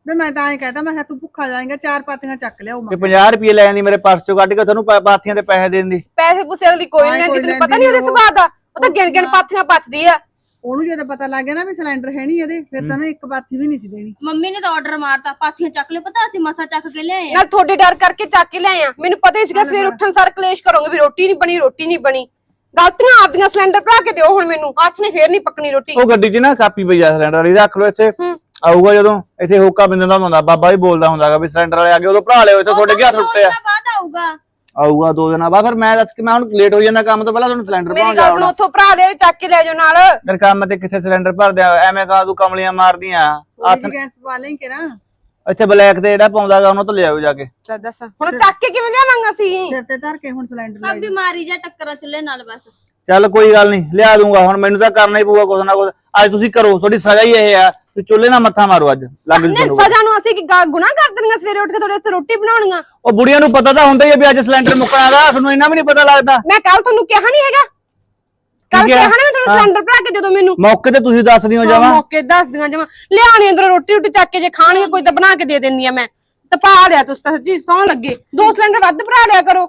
ਵੀ ਮੈਂ ਤਾਂ ਐਂ ਕਹਤਾ ਮੈਂ ਕਿਹਾ ਤੂੰ ਭੁੱਖਾ ਜਾਏਗਾ ਚਾਰ ਪਾਤੀਆਂ ਚੱਕ ਲਿਆਓ ਤੇ ਮੈਂ 50 ਰੁਪਏ ਲੈਣ ਦੀ ਮੇਰੇ ਪਰਸ ਚੋਂ ਕੱਢ ਕੇ ਤੁਹਾਨੂੰ ਪਾ- ਪਾਥੀਆਂ ਦੇ ਪੈਸੇ ਦੇਣ ਦੀ। ਪੈਸੇ ਪੂਸੇ ਅਗਲੀ ਕੋਈ ਨਹੀਂ ਲੈਂਦੀ ਤੈਨੂੰ ਪਤਾ ਨਹੀਂ ਉਹਦੇ। ਸੁਭਾਅ ਦਾ? ਉਹ ਤਾਂ ਗਿਣ ਗਿਣ ਪਾਥੀਆਂ ਪੱਥਦੀ ਆ। ਉਹਨੂੰ ਜਦੋਂ ਪਤਾ ਲੱਗ ਗਿਆ ਨਾ ਵੀ ਸਿਲੰਡਰ ਹੈ ਨਹੀਂ ਇਹਦੇ ਫਿਰ ਤਾਂ ਨਾ ਇੱਕ ਪਾਥੀ ਵੀ ਨਹੀਂ ਸੀ ਦੇਣੀ। ਮੰਮੀ ਨੇ ਤਾਂ ਆਰਡਰ ਮਾਰਤਾ ਪਾਥੀਆਂ ਚੱਕ ਲੈ ਪਤਾ ਅਸੀਂ ਮਸਾ ਚੱਕ ਕੇ ਲਿਆਏ ਆ। ਨਾਲ ਤੁਹਾਡੇ ਡਰ ਕਰਕੇ ਚੱਕ ਕੇ ਲਿਆਏ ਆ। ਮੈਨੂੰ ਪਤਾ ਹੀ ਸੀਗਾ ਸਵੇਰ ਉੱਠਣ ਸਾਰ ਕਲੇਸ਼ ਕਰੋਗੇ ਵੀ ਰੋਟੀ ਨਹੀਂ ਬਣੀ ਰੋਟੀ ਨਹੀਂ ਬਣੀ। ਗਲਤੀਆਂ ਆਪਦੀਆਂ ਸਿਲੰਡਰ ਭਰਾ ਕੇ ਦਿਓ ਹੁਣ ਮੈਨੂੰ। ਹੱਥ ਨੇ ਫੇਰ ਨਹੀਂ ਪੱਕਣੀ ਰੋਟੀ। ਉਹ ਗੱਡੀ 'ਚ ਨਾ ਕਾਪੀ ਪਈ ਆ ਸਿਲੰਡਰ ਵਾਲੀ ਰੱਖ ਲਓ ਇੱਥੇ। ਹੂੰ। ਆਊਗਾ ਜਦੋਂ ਇੱਥੇ ਹੋਕਾ ਬਿੰਦਦਾ ਹੁੰਦਾ ਬਾਬਾ ਵੀ ਬੋਲਦਾ ਹੁੰਦਾਗਾ ਵੀ ਸਿਲੰਡਰ ਵਾਲੇ ਆ ਗਏ ਉਦੋਂ ਭਰਾ ਲਿਓ ਇੱਥੇ ਤੁਹਾਡੇ ਕੀ ਹੱਥ ਉੱਤੇ ਆ। ਬਾਅਦ ਆਊਗਾ। ਆਊਗਾ ਦੋ ਦਿਨਾਂ ਬਾਅਦ ਫਿਰ ਮੈਂ ਦੱਸ ਕਿ ਮੈਂ ਹੁਣ ਲੇਟ ਹੋ ਜਾਂਦਾ ਕੰਮ ਤੋਂ ਪਹਿਲਾਂ ਤੁਹਾਨੂੰ ਸਿਲੰਡਰ ਮੇਰੀ ਗੱਲ ਸੁਣੋ ਉੱਥੋਂ ਭਰਾ ਲਿਓ ਚੱਕ ਕੇ ਲੈ ਜਾਓ ਨਾਲ। ਮੇਰੇ ਕੰਮ ਤੇ ਕਿੱਥੇ ਸਿਲੰਡਰ ਭਰਦੇ ਆ ਐਵੇਂ ਕਹਾ ਤੂੰ ਕਮਲੀਆਂ ਮਾਰਦੀਆਂ ਹੱਥ ਗੈਸ ਪਵਾ ਲੈ ਕਿ ਨਾ? ਇੱਥੇ ਬਲੈਕ ਤੇ ਜਿਹੜਾ ਪਾਉਂਦਾਗਾ ਉਹਨਾਂ ਤੋਂ ਲਿਆਓ ਜਾ ਕੇ। ਲੈ ਦੱਸ। ਹੁਣ ਚੱਕ ਕੇ ਕਿਵੇਂ ਲਿਆਵਾਂਗਾ ਸੀ ਸਿਰ ਤੇ ਧਰ ਕੇ ਹੁਣ ਸਿਲੰਡਰ ਲੈ ਭਾਬੀ ਮਾਰੀ ਜਾ ਟੱਕਰਾਂ ਚੁੱਲੇ ਨਾਲ ਬਸ। ਚੱਲ ਕੋਈ ਗੱਲ ਨਹੀਂ ਲਿਆ ਦੂੰਗਾ ਹੁਣ ਮੈਨੂੰ ਤਾਂ ਕਰਨਾ ਹੀ ਪਊਗਾ ਕੁਛ ਨਾ ਕੁਛ। ਅੱਜ ਤੁਸੀਂ ਕਰੋ ਤੁਹਾਡੀ ਸਜ਼ਾ ਹੀ ਇਹ ਆ। ਤੁਸੀਂ ਚੁੱਲ੍ਹੇ ਨਾਲ ਮੱਥਾ ਮਾਰੋ ਅੱਜ ਲੱਗ ਜੂ ਨੇ ਤੁਹਾਨੂੰ ਸਜ਼ਾ ਨੂੰ ਅਸੀਂ ਕੀ ਗਾ- ਗੁਨਾਹ ਕਰ ਦੇਣੀਆਂ ਸਵੇਰੇ ਉੱਠ ਕੇ ਤੁਹਾਡੇ ਵਾਸਤੇ ਰੋਟੀ ਬਣਾਉਣੀਆਂ? ਉਹ ਬੁੜੀਆਂ ਨੂੰ ਪਤਾ ਤਾਂ ਹੁੰਦਾ ਹੀ ਆ ਵੀ ਅੱਜ ਸਿਲੰਡਰ ਮੁੱਕਣਾ ਦਾ ਤੁਹਾਨੂੰ ਇੰਨਾ ਵੀ ਨਹੀਂ ਪਤਾ ਲੱਗਦਾ। ਮੈਂ ਕੱਲ ਤੁਹਾਨੂੰ ਕਿਹਾ ਨਹੀਂ ਹੈਗਾ। ਕੱਲ ਕਿਹਾ? ਕਿਹਾ ਨਾ ਮੈਂ ਤੁਹਾਨੂੰ ਸਿਲੰਡਰ ਭਰਾ ਕੇ ਦੇ ਦੋ ਮੈਨੂੰ। ਮੌਕੇ ਤੇ ਤੁਸੀਂ ਦੱਸ ਦਿਓ ਜਾਵਾ ਮੌਕੇ ਦੱਸ ਦੀਆਂ ਜਮਾ। ਲਿਆਣੀ ਅੰਦਰ ਰੋਟੀ ਰੋਟੀ ਚੱਕ ਕੇ ਜੇ ਖਾਣਗੇ ਕੋਈ ਤਾਂ ਬਣਾ ਕੇ ਦੇ ਦਿੰਨੀ ਆ ਮੈਂ। ਤਾਂ ਪਾ ਲਿਆ ਤੁਸੀਂ ਤਾਂ ਸੱਚੀ ਸੌਂ ਲੱਗੇ। ਦੋ ਸਿਲੰਡਰ ਵੱਧ ਭਰਾ ਲਿਆ ਕਰੋ।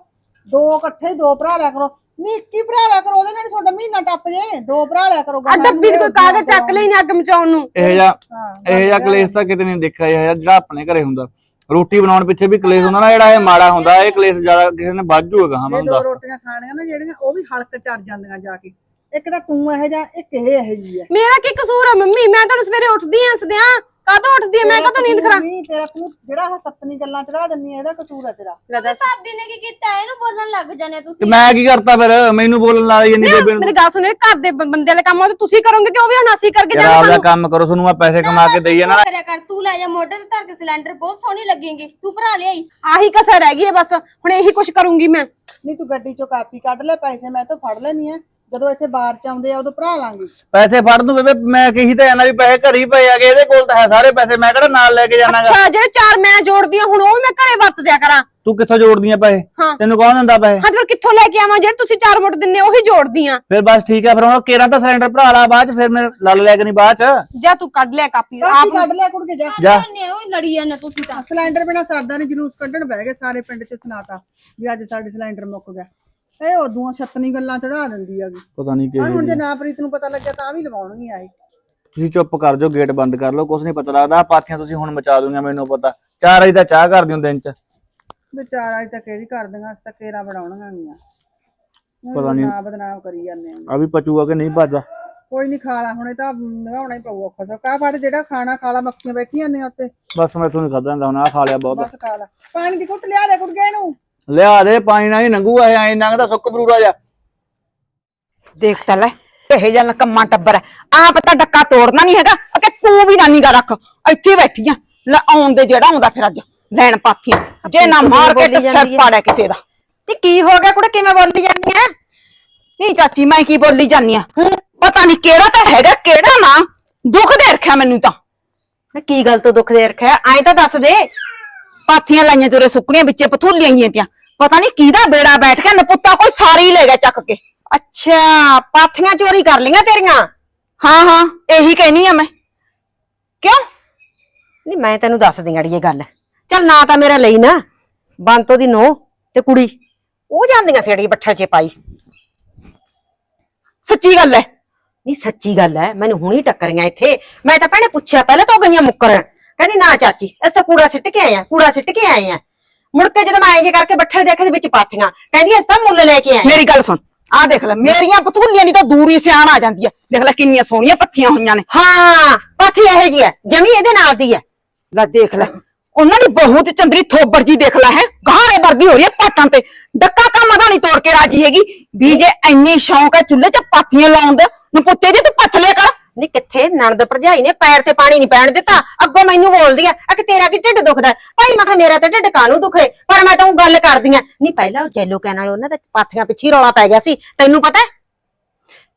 ਦੋ ਇਕੱਠੇ ਦੋ ਭਰਾ ਲਿਆ ਕਰੋ। ਹੀ ਭਰਾ ਲਿਆ ਕਰੋ ਉਹਦੇ ਨਾਲ ਤੁਹਾਡਾ ਮਹੀਨਾ ਟੱਪ ਜੇ ਦੋ ਭਰਾ ਲਿਆ ਕਰੋ ਆ ਡੱਬੀ 'ਚ ਕੋਈ ਕਾਗਜ਼ ਚੱਕ ਲਈ ਨਹੀਂ ਅੱਗ ਮਚਾਉਣ ਨੂੰ? ਇਹ ਜਿਹਾ ਇਹ ਜਿਹਾ ਕਲੇਸ਼ ਤਾਂ ਕਿਤੇ ਨਹੀਂ ਦੇਖਿਆ ਇਹ ਜਿਹਾ ਜਿਹੜਾ ਆਪਣੇ ਘਰੇ ਹੁੰਦਾ। ਰੋਟੀ ਬਣਾਉਣ ਪਿੱਛੇ ਵੀ ਕਲੇਸ਼ ਹੁੰਦਾ ਨਾ ਜਿਹੜਾ ਇਹ ਮਾੜਾ ਹੁੰਦਾ ਇਹ ਕਲੇਸ਼ ਜ਼ਿਆਦਾ ਕਿਸੇ ਨੇ ਵਾਧੂ ਹੈਗਾ ਹਾਂ ਮੈਂ ਇਹ ਤੁਹਾਨੂੰ ਦੋ ਦੱਸ। ਰੋਟੀਆਂ ਖਾਣੀਆਂ ਨਾ ਜਿਹੜੀਆਂ ਉਹ ਵੀ ਹਲਕ ਚੜ ਜਾਂਦੀਆਂ ਜਾ ਕੇ। ਇੱਕ ਤਾਂ ਤੂੰ ਇਹੋ ਜਿਹਾ ਇੱਕ ਇਹ ਇਹੋ ਜੀ ਹੈ। ਮੇਰਾ ਕੀ ਕਸੂਰ ਆ ਮੰਮੀ? ਮੈਂ ਤਾਂ ਸਵੇਰੇ ਉੱਠਦੀ ਆਂ ਸਦਿਆਂ। ਕਾਹਤੋਂ ਉੱਠਦੀ ਆਂ? ਮੈਂ ਕਾਹਤੋਂ ਨੀਂਦ ਖਰਾ ਨਹੀਂ ਤੇਰਾ ਤੂੰ ਜਿਹੜਾ ਇਹ ਸੱਤਨੀ ਗੱਲਾਂ ਚੜਾ ਦਿੰਨੀ ਆ ਇਹਦਾ ਕਸੂਰ ਹੈ ਤੇਰਾ। ਲੈ ਦੱਸ। ਭਾਬੀ ਨੇ ਕੀ ਕੀਤਾ? ਇਹਨੂੰ ਬੋਲਣ ਲੱਗ ਜਾਣੇ ਤੇ ਤੁਸੀਂ। ਮੈਂ ਕੀ ਕਰਤਾ ਫਿਰ? ਮੈਨੂੰ ਬੋਲਣ ਲਾ ਜਾਂਦੀ ਬੇਬੇ ਨੂੰ। ਮੇਰੀ ਗੱਲ ਸੁਣ ਘਰ ਦੇ ਬ- ਬੰਦੇ ਵਾਲੇ ਕੰਮ ਆ ਉਹ ਤਾਂ ਤੁਸੀਂ ਕਰੋਗੇ ਕਿ ਉਹ ਵੀ ਹੁਣ ਅਸੀਂ ਕਰਕੇ ਯਾਰ ਆਪਦਾ ਜਾਵਾਂਗੇ ਕੰਮ ਕਰੋ ਤੁਹਾਨੂੰ ਮੈਂ ਪੈਸੇ ਕਮਾ ਕੇ ਦੇਈ ਜਾਣਾ ਕਰਿਆ ਕਰ ਤੂੰ ਲੈ ਜਾ ਮੋਢੇ ਤੇ ਧਰ ਕੇ ਸਿਲੰਡਰ ਬਹੁਤ ਸੋਹਣੀ ਲੱਗੇਗੀ। ਤੂੰ ਭਰਾ ਲਿਆਈ। ਆਹੀ ਕਸਰ ਰਹਿ ਗਈ ਹੈ ਬਸ ਹੁਣ ਇਹੀ ਕੁਛ ਕਰੂੰਗੀ ਮੈਂ। ਨਹੀਂ ਤੂੰ ਗੱਡੀ ਚੋਂ ਕਾਪੀ ਕੱਢ ਲੈ ਪੈਸੇ ਮੈਂ ਤਾਂ ਫੜ ਲੈਣੀ ਆ। ਜਦੋਂ ਇੱਥੇ ਬਾਹਰ ਚ ਆਉਂਦੇ ਆ ਉਦੋਂ ਭਰਾ ਲਾਂਗੇ। ਪੈਸੇ ਫੜ ਦੂੰ ਬੇਬੇ ਮੈਂ ਕਹੀ ਤਾਂ ਜਾਣਾ ਵੀ ਪੈਸੇ ਘਰ ਹੀ ਪਏ ਆਗੇ ਇਹਦੇ ਕੋਲ ਤਾਂ ਹੈ ਸਾਰੇ ਪੈਸੇ ਮੈਂ ਕਿਹੜਾ ਨਾਲ ਲੈ ਕੇ ਜਾਣਾਗਾ? ਅੱਛਾ ਜਿਹੜੇ ਚਾਰ ਮੈਂ ਜੋੜਦੀ ਆ ਹੁਣ ਉਹ ਵੀ ਮੈਂ ਘਰੇ ਵਰਤ ਦਿਆ ਕਰਾਂ। ਤੂੰ ਕਿੱਥੋਂ ਜੋੜਦੀਆਂ ਪੈਸੇ? ਹਾਂ। ਤੈਨੂੰ ਕੌਣ ਦਿੰਦਾ ਪੈਸੇ? ਹਾਂ ਤੇ ਫਿਰ ਕਿੱਥੋਂ ਲੈ ਕੇ ਆਵਾਂ? ਜਿਹੜੇ ਤੁਸੀਂ ਚਾਰ ਮੁੱਠ ਦਿੰਨੇ ਉਹੀ ਜੋੜਦੀ ਆ ਫਿਰ ਬਸ ਠੀਕ ਹੈ ਫਿਰ ਹੁਣ ਕੇਰਾਂ ਤਾਂ ਸਿਲੰਡਰ ਭਰਾ ਲਾ ਬਾਅਦ ਚ ਫਿਰ ਮੈਂ ਲੱਲ ਲਿਆ ਕਰੀ ਬਾਅਦ ਚ। ਜਾਂ ਤੂੰ ਕੱਢ ਲਿਆ ਕਾਪੀ ਕਾਪੀ ਆਪ ਕੱਢ ਲਿਆ ਕੁੜ ਕੇ ਜਾ। ਜਾ ਨੇ ਉਹ ਲੜੀ ਜਾਂਦੇ ਤੁਸੀਂ ਤਾਂ। ਸਿਲੰਡਰ ਬਿਨਾ ਸਰਦਾ ਨਹੀਂ ਜਲੂਸ ਕੱਢਣ ਬਹਿ ਗਏ ਸਾਰੇ ਪਿੰਡ ਚ ਸੁਣਾਤਾ ਵੀ ਅੱਜ ਸਾਡੇ ਸਿਲੰਡਰ ਮੁੱਕ ਗਿਆ। ਇਹ ਉਦੋਂ ਛੱਤਨੀ ਗੱਲਾਂ ਚੜਾ ਦਿੰਦੀ ਹੈਗੀ। ਪਤਾ ਨਹੀਂ ਪਰ ਹੁਣ ਜੇ ਨਾ ਪ੍ਰੀਤ ਨੂੰ ਪਤਾ ਲੱਗਿਆ ਤਾਂ ਵੀ ਲਵਾਉਣਗੇ ਆਏ ਤੁਸੀਂ ਚੁੱਪ ਕਰ ਜਾਓ ਗੇਟ ਬੰਦ ਕਰ ਲਓ ਕੁਛ ਨਹੀਂ ਪਤਾ ਲੱਗਦਾ। ਆਹ ਪਾਥੀਆਂ ਤੁਸੀਂ ਹੁਣ ਮਚਾ ਦੂੰਗਾ ਮੈਨੂੰ ਪਤਾ। ਚਾਰ ਵਜੇ ਤਾਂ ਚਾਹ ਕਰ ਦਿਓ ਦਿਨ ਚ। ਵਿਚਾਰਾ ਅੱਜ ਤੱਕ ਕਿਹੜੀ ਕਰ ਦਿੰਗਾ ਅਸੀਂ ਤਾਂ ਕੇਰਾ ਬਣਾਉਣਗੀਆਂ ਗੀਆਂ। ਪਤਾ ਨੀ। ਨਾ ਬਦਨਾਮ ਕਰੀ ਜਾਂਦੇ ਆ। ਆ ਵੀ ਪਚੂਗਾ ਕਿ ਨਹੀਂ ਭੱਜਦਾ? ਕੋਈ ਨਹੀਂ ਖਾ ਲਾ ਹੁਣੇ ਤਾਂ ਨਗਾਉਣਾ ਹੀ ਪਊ ਔਖਾ ਸੋ ਕਾ ਫੜ ਜਿਹੜਾ ਖਾਣਾ ਖਾ ਲਾ ਮੱਖੀਆਂ ਬੈਠੀਆਂ ਨੇ ਉੱਤੇ ਬਸ ਮੈਂ ਤੁਹਾਨੂੰ ਖਾਦਾ ਹੁੰਦਾ ਹੁਣ ਆ ਖਾ ਲਿਆ ਬਹੁਤ। ਬਸ ਖਾ ਲਾ। ਪਾਣੀ ਦੀ ਘੁੱਟ ਲਿਆ ਦੇ ਕੁੜਗੇ ਨੂੰ। ਲਿਆ ਦੇ ਪਾਣੀ ਨਾਲ ਹੀ ਨੰਗੂਗਾ ਇਹ ਐਂ ਨੰਗਦਾ ਸੁੱਕ ਬਰੂਰਾ ਜਾ ਦੇਖ ਤਾਂ ਲੈ ਇਹ ਜਿਹਾ ਨਕੰਮਾ ਟੱਬਰ ਹੈ। ਆਪ ਤਾਂ ਡੱਕਾ ਤੋੜਨਾ ਨਹੀਂ ਹੈਗਾ ਅਕੇ ਤੂੰ ਵੀ ਨਾ ਨਿਗਾ ਰੱਖ। ਇੱਥੇ ਬੈਠੀ ਆ ਲੈ ਆਉਣ ਦੇ ਜਿਹੜਾ ਆਉਂਦਾ ਫਿਰ ਅੱਜ ਲੈਣ ਪਾਥੀਆਂ। ਜੇ ਨਾ ਮਾਰ ਕੇ ਤੇ ਸਿਰ ਪਾੜਿਆ ਕਿਸੇ ਦਾ। ਤੇ ਕੀ ਹੋ ਗਿਆ ਕੁੜੇ ਕਿਵੇਂ ਬੋਲੀ ਜਾਂਦੀ ਐ ਨਹੀਂ ਚਾਚੀ ਮੈਂ ਕੀ ਬੋਲੀ ਜਾਂਦੀ ਆ ਪਤਾ ਨਹੀਂ ਕਿਹੜਾ ਤਾਂ ਹੈਗਾ ਕਿਹੜਾ ਨਾ। ਦੁੱਖ ਦੇ ਰੱਖਿਆ ਮੈਨੂੰ ਤਾਂ। ਨਾ ਕੀ ਗੱਲ ਤੋਂ ਦੁੱਖ ਦੇ ਰੱਖਿਆ? ਐਂ ਤਾਂ ਦੱਸ ਦੇ। ਪਾਥੀਆਂ ਲਾਈਆਂ ਤੇਰੇ ਸੁੱਕਣੀਆਂ ਵਿੱਚੇ ਪਥੂਲੀਆਂ ਗਈਆਂ ਤੀਆਂ। ਪਤਾ ਨਹੀਂ ਕਿਹਦਾ ਬੇੜਾ ਬੈਠ ਗਿਆ ਨਪੁੱਤਾ ਕੋਈ ਸਾਰੀ ਹੀ ਲੈ ਗਿਆ ਚੱਕ ਕੇ ਅੱਛਾ ਪਾਥੀਆਂ ਚੋਰੀ ਕਰ ਲਈਆਂ ਤੇਰੀਆਂ ਹਾਂ ਹਾਂ ਇਹੀ ਕਹਿਨੀ ਆ ਮੈਂ ਕਿਉਂ ਨਹੀਂ ਮੈਂ ਤੈਨੂੰ ਦੱਸ ਦਿਆਂ ਅੜੀਏ ਗੱਲ ਚੱਲ ਨਾ ਤਾਂ ਮੇਰਾ ਲਈ ਨਾ ਬੰਤੋ ਦੀ ਨੋ ਤੇ ਕੁੜੀ ਉਹ ਜਾਂਦੀਆਂ ਸੀ ਅੜੀਏ ਬੱਠਲ 'ਚ ਪਾਈ ਸੱਚੀ ਗੱਲ ਹੈ ਨਹੀਂ ਸੱਚੀ ਗੱਲ ਹੈ ਮੈਨੂੰ ਹੁਣੀ ਟੱਕਰੀਆਂ ਇੱਥੇ ਮੈਂ ਤਾਂ ਭੈਣੇ ਪੁੱਛਿਆ ਪਹਿਲਾਂ ਤਾਂ ਉਹ ਗਈਆਂ ਮੁੱਕਰਨ ਕਹਿੰਦੀ ਨਾ ਚਾਚੀ ਅਸੀਂ ਤਾਂ ਕੂੜਾ ਸਿੱਟ ਕੇ ਆਏ ਆ ਕੂੜਾ ਸਿੱਟ ਕੇ ਆਏ ਆ ਮੁੜ ਕੇ ਜਦੋਂ ਮੈਂ ਐਂ ਜੇ ਕਰਕੇ ਬੱਠਲ ਦੇਖੇ ਦੇ ਵਿੱਚ ਪਾਥੀਆਂ ਕਹਿੰਦੀ ਅਸੀਂ ਤਾਂ ਮੁੱਲ ਲੈ ਕੇ ਆਏ। ਆਂ। ਮੇਰੀ ਗੱਲ ਸੁਣ। ਆਹ ਦੇਖ ਲੈ ਮੇਰੀਆਂ ਪਥੂਲੀਆਂ ਦੀ ਤਾਂ ਦੂਰ ਸਿਆਣ ਆ ਜਾਂਦੀ ਹੈ ਦੇਖ ਲੈ ਕਿੰਨੀਆਂ ਸੋਹਣੀਆਂ ਪੱਥੀਆਂ ਹੋਈਆਂ ਨੇ। ਹਾਂ। ਪਾਥੀ ਇਹੋ ਜੀ ਹੈ ਜਮੀ ਇਹਦੇ ਨਾਲ ਦੀ ਹੈ ਲੈ ਦੇਖ ਲੈ ਉਹਨਾਂ ਦੀ ਬਹੂ ਤੇ ਚੰਦਰੀ ਥੋਬਰ ਜੀ ਦੇਖ ਲੈ ਹੈ ਗਹਾਰੇ ਵਰਗੀ ਹੋ ਰਹੀ ਹੈ ਪਾਟਾਂ ਤੇ। ਡੱਕਾ ਕੰਮ ਦਾ ਨਹੀਂ ਤੋੜ ਕੇ ਰਾਜੀ ਹੈਗੀ। ਵੀ ਜੇ ਇੰਨੀ ਸ਼ੌਂਕ ਹੈ ਚੁੱਲ੍ਹੇ 'ਚ ਪਾਥੀਆਂ ਲਾਉਣ ਦਾ ਨਪੁੱਤੇ ਜੇ ਤੂੰ ਪੱਥ ਲਿਆ ਕਰ। ਨਹੀਂ ਕਿੱਥੇ ਨਣਦ ਭਰਜਾਈ ਨੇ ਪੈਰ ਤੇ ਪਾਣੀ ਨਹੀਂ ਪੈਣ ਦਿੱਤਾ ਅੱਗੋਂ ਮੈਨੂੰ ਬੋਲਦੀ ਆ ਆ ਕਿ ਤੇਰਾ ਕੀ ਢਿੱਡ ਦੁਖਦਾ ਹੈ? ਭਾਈ ਮੈਂ ਕਿਹਾ ਮੇਰਾ ਤਾਂ ਢਿੱਡ ਕਾਹਨੂੰ ਦੁਖੇ? ਪਰ ਮੈਂ ਤਾਂ ਉਹ ਗੱਲ ਕਰਦੀ ਆ ਨਹੀਂ ਪਹਿਲਾਂ ਉਹ ਜੈਲੋ ਕਹਿਣ ਨਾਲ ਉਹਨਾਂ ਦਾ ਪਾਥੀਆਂ ਪਿੱਛੇ ਹੀ ਰੌਲਾ ਪੈ ਗਿਆ ਸੀ ਤੈਨੂੰ ਪਤਾ ਹੈ?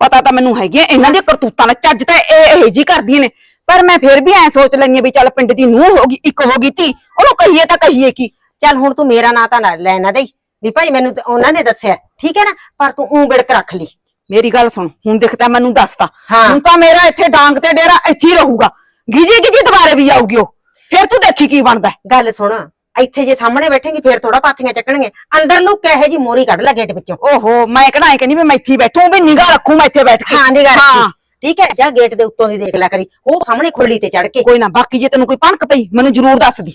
ਪਤਾ ਤਾਂ ਮੈਨੂੰ ਹੈਗੀ ਹੈ ਇਹਨਾਂ ਦੀਆਂ ਕਰਤੂਤਾਂ ਦਾ ਚੱਜ ਤਾਂ ਇਹ ਇਹ ਜੀ ਕਰਦੀਆਂ ਨੇ। ਪਰ ਮੈਂ ਫਿਰ ਵੀ ਐ ਸੋਚ ਲੈਣੀ ਵੀ ਚੱਲ ਪਿੰਡ ਦੀ ਨੂੰਹ ਹੋਗੀ ਇੱਕ ਹੋਗੀ ਧੀ ਉਹਨੂੰ ਕਹੀਏ ਤਾਂ ਕਹੀਏ ਕੀ। ਚੱਲ ਹੁਣ ਤੂੰ ਮੇਰਾ ਨਾਂ ਤਾਂ ਨਾ ਲੈ ਨਾ ਦੇਈ ਵੀ ਭਾਈ ਮੈਨੂੰ ਤਾਂ ਉਹਨਾਂ ਨੇ ਦੱਸਿਆ ਠੀਕ ਹੈ ਨਾ? ਪਰ ਤੂੰ ਊਂ ਬਿੜਕ ਰੱਖ ਲਈ। ਮੇਰੀ ਗੱਲ ਸੁਣ ਹੁਣ ਦਿਖਦਾ ਮੈਨੂੰ ਦੱਸਤਾ। ਹਾਂ। ਹੁਣ ਤਾਂ ਮੇਰਾ ਇੱਥੇ ਡਾਂਗ ਤੇ ਡੇਰਾ ਇੱਥੇ ਹੀ ਰਹੂਗਾ। ਗਿਜੀ ਗਿਜੀ ਦੁਬਾਰੇ ਵੀ ਆਊਗੀ ਉਹ। ਫਿਰ ਤੂੰ ਦੇਖੀ ਕੀ ਬਣਦਾ ਹੈ। ਗੱਲ ਸੁਣ ਇੱਥੇ ਜੇ ਸਾਹਮਣੇ ਬੈਠੇਂਗੀ ਫੇਰ ਥੋੜਾ ਪਾਥੀਆਂ ਚੱਕਣਗੇ। ਅੰਦਰ ਲੁੱਕ ਇਹੋ ਜੀ ਮੋਰੀ ਕੱਢ ਲੈ ਗੇਟ ਵਿੱਚੋਂ। ਓਹੋ ਮੈਂ ਕਿਹੜਾ ਐ ਕਹਿੰਦੀ ਵੀ ਮੈਂ ਇੱਥੇ ਹੀ ਬੈਠੂ ਵੀ ਨਿਗਾਹ ਰੱਖੂ ਮੈਂ ਇੱਥੇ ਬੈਠ ਕੇ। ਹਾਂ ਦੀ ਗੱਲ ਹਾਂ। ਠੀਕ ਹੈ ਜਾ ਗੇਟ ਦੇ ਉੱਤੋਂ ਦੀ ਦੇਖ ਲੈ ਕਰੀ। ਉਹ ਸਾਹਮਣੇ ਖੁਰਲੀ ਤੇ ਚੜ ਕੇ। ਕੋਈ ਨਾ ਬਾਕੀ ਜੇ ਤੈਨੂੰ ਕੋਈ ਭਣਕ ਪਈ ਮੈਨੂੰ ਜ਼ਰੂਰ ਦੱਸ ਦੀ।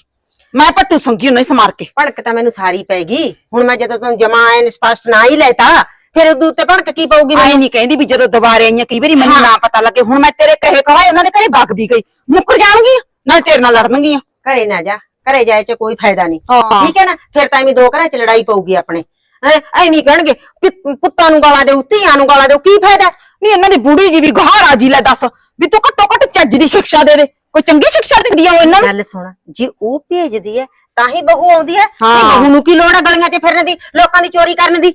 ਮੈਂ ਪੱਟੂ ਸੰਗੀ ਨਹੀਂ ਸਮਾਰ ਕੇ। ਭੜਕ ਤਾਂ ਮੈਨੂੰ ਸਾਰੀ ਪੈਗੀ ਹੁਣ ਮੈਂ ਜਦੋਂ ਤੁਹਾਨੂੰ ਜਮਾ ਐਨ ਸਪਸ਼ਟ ਨਾ ਹੀ ਲੈਤਾ ਫਿਰ ਉਹਦੇ ਉੱਤੇ ਭੜਕ ਕੀ ਪਊਗੀ ਆਈ ਮੈਨੂੰ? ਨਹੀਂ ਕਹਿੰਦੀ ਵੀ ਜਦੋਂ ਦੁਬਾਰੇ ਆਈਆਂ ਕਈ ਵਾਰੀ ਮੈਨੂੰ ਨਾ ਪਤਾ ਲੱਗੇ। ਹੁਣ ਮੈਂ ਤੇਰੇ ਕਹੇ ਕਹਾਏ ਉਹਨਾਂ ਦੇ ਘਰੇ ਵਗ ਵੀ ਗਈ। ਮੁੱਕਰ ਜਾਣਗੀਆਂ ਨਾਲ ਤੇਰੇ ਨਾਲ ਲੜਨਗੀਆਂ। ਘਰੇ ਨਾ ਜਾ। ਘਰੇ ਜਾਏ ਚ ਕੋਈ ਫਾਇਦਾ ਨਹੀਂ। ਹਾਂ। ਠੀਕ ਹੈ ਨਾ? ਫਿਰ ਤਾਂ ਐਵੇਂ ਦੋ ਘਰਾਂ ਚ ਲੜਾਈ ਪਊਗੀ ਆਪਣੇ। ਹੈ? ਐਵੇਂ ਕਹਿਣਗੇ ਕਿ ਪੁੱਤਾਂ ਨੂੰ ਗਾਲਾਂ ਦਿਓ ਧੀਆਂ ਨੂੰ ਗਾਲਾਂ ਦਿਓ ਕੀ ਫਾਇਦਾ? ਨਹੀਂ ਇਹਨਾਂ ਦੀ ਬੁੜੀ ਜੀ ਵੀ ਗਹਾਰਾ ਜੀ ਲੈ ਦੱਸ। ਵੀ ਤੂੰ ਘੱਟੋ ਘੱਟ ਚੱਜ ਦੀ ਸਿੱਖਿਆ ਦੇ ਦੇ। ਕੋਈ ਚੰਗੀ ਸਿੱਖਿਆ ਦਿੰਦੀ ਆ ਉਹ ਇਹਨਾਂ ਨੂੰ? ਗੱਲ ਸੁਣ ਜੇ ਉਹ ਭੇਜਦੀ ਹੈ ਤਾਂ ਹੀ ਬਹੂ ਆਉਂਦੀ ਹੈ। ਹਾਂ। ਬਹੂ ਨੂੰ ਕੀ ਲੋੜ ਹੈ ਗਲੀਆਂ 'ਚ ਫਿਰਨ ਦੀ ਲੋਕਾਂ ਦੀ ਚੋਰੀ ਕਰਨ ਦੀ?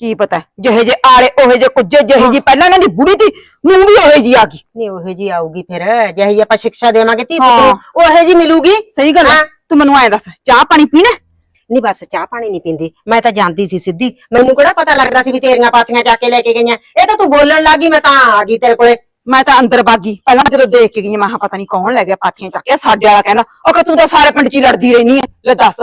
ਕੀ ਪਤਾ ਜਿਹੇ ਜੇ ਆਲੇ ਉਹੇ ਜੇ ਕੁੱਜੇ ਜਿਹੇ ਜੀ ਪਹਿਲਾਂ ਇਹਨਾਂ ਦੀ ਬੁੜੀ ਦੀ ਨੂੰ ਵੀ ਉਹੇ ਜੀ ਆ ਗਈ। ਨਹੀਂ ਉਹੇ ਜੀ ਆਊਗੀ ਫਿਰ। ਜਿਹੇ ਜੀ ਆਪਾਂ ਸਿੱਖਿਆ ਦੇਵਾਂਗੇ ਧੀ। ਪੁੱਤ ਨੂੰ ਉਹੇ ਜੀ ਮਿਲੂਗੀ। ਸਹੀ ਗੱਲ ਹੈ। ਤੂੰ ਮੈਨੂੰ ਐਂ ਦੱਸ ਚਾਹ ਪਾਣੀ ਪੀਣਾ ਨਹੀਂ ਬਸ ਚਾਹ ਪਾਣੀ ਨਹੀਂ ਪੀਂਦੀ। ਮੈਂ ਤਾਂ ਜਾਂਦੀ ਸੀ ਸਿੱਧੀ। ਮੈਨੂੰ ਕਿਹੜਾ ਪਤਾ ਲੱਗਦਾ ਸੀ ਵੀ ਤੇਰੀਆਂ ਪਾਥੀਆਂ ਚੱਕ ਕੇ ਲੈ ਕੇ ਗਈਆਂ। ਇਹ ਤਾਂ ਤੂੰ ਬੋਲਣ ਲੱਗੀ ਮੈਂ ਤਾਂ ਆ ਗਈ ਤੇਰੇ ਕੋਲੇ। ਮੈਂ ਤਾਂ ਅੰਦਰ ਬਾਗੀ ਪਹਿਲਾਂ ਜਦੋਂ ਦੇਖ ਕੇ ਗਈ ਮੈਂ ਕਿਹਾ ਪਤਾ ਨਹੀਂ ਕੌਣ ਲੈ ਗਿਆ ਪਾਥੀਆਂ ਚੱਕ ਕੇ। ਸਾਡੇ ਵਾਲਾ ਕਹਿੰਦਾ ਉਹ ਕਿ ਤੂੰ ਤਾਂ ਸਾਰੇ ਪਿੰਡ 'ਚ ਹੀ ਲੜਦੀ ਰਹਿਨੀ ਐ। ਲੈ ਦੱਸ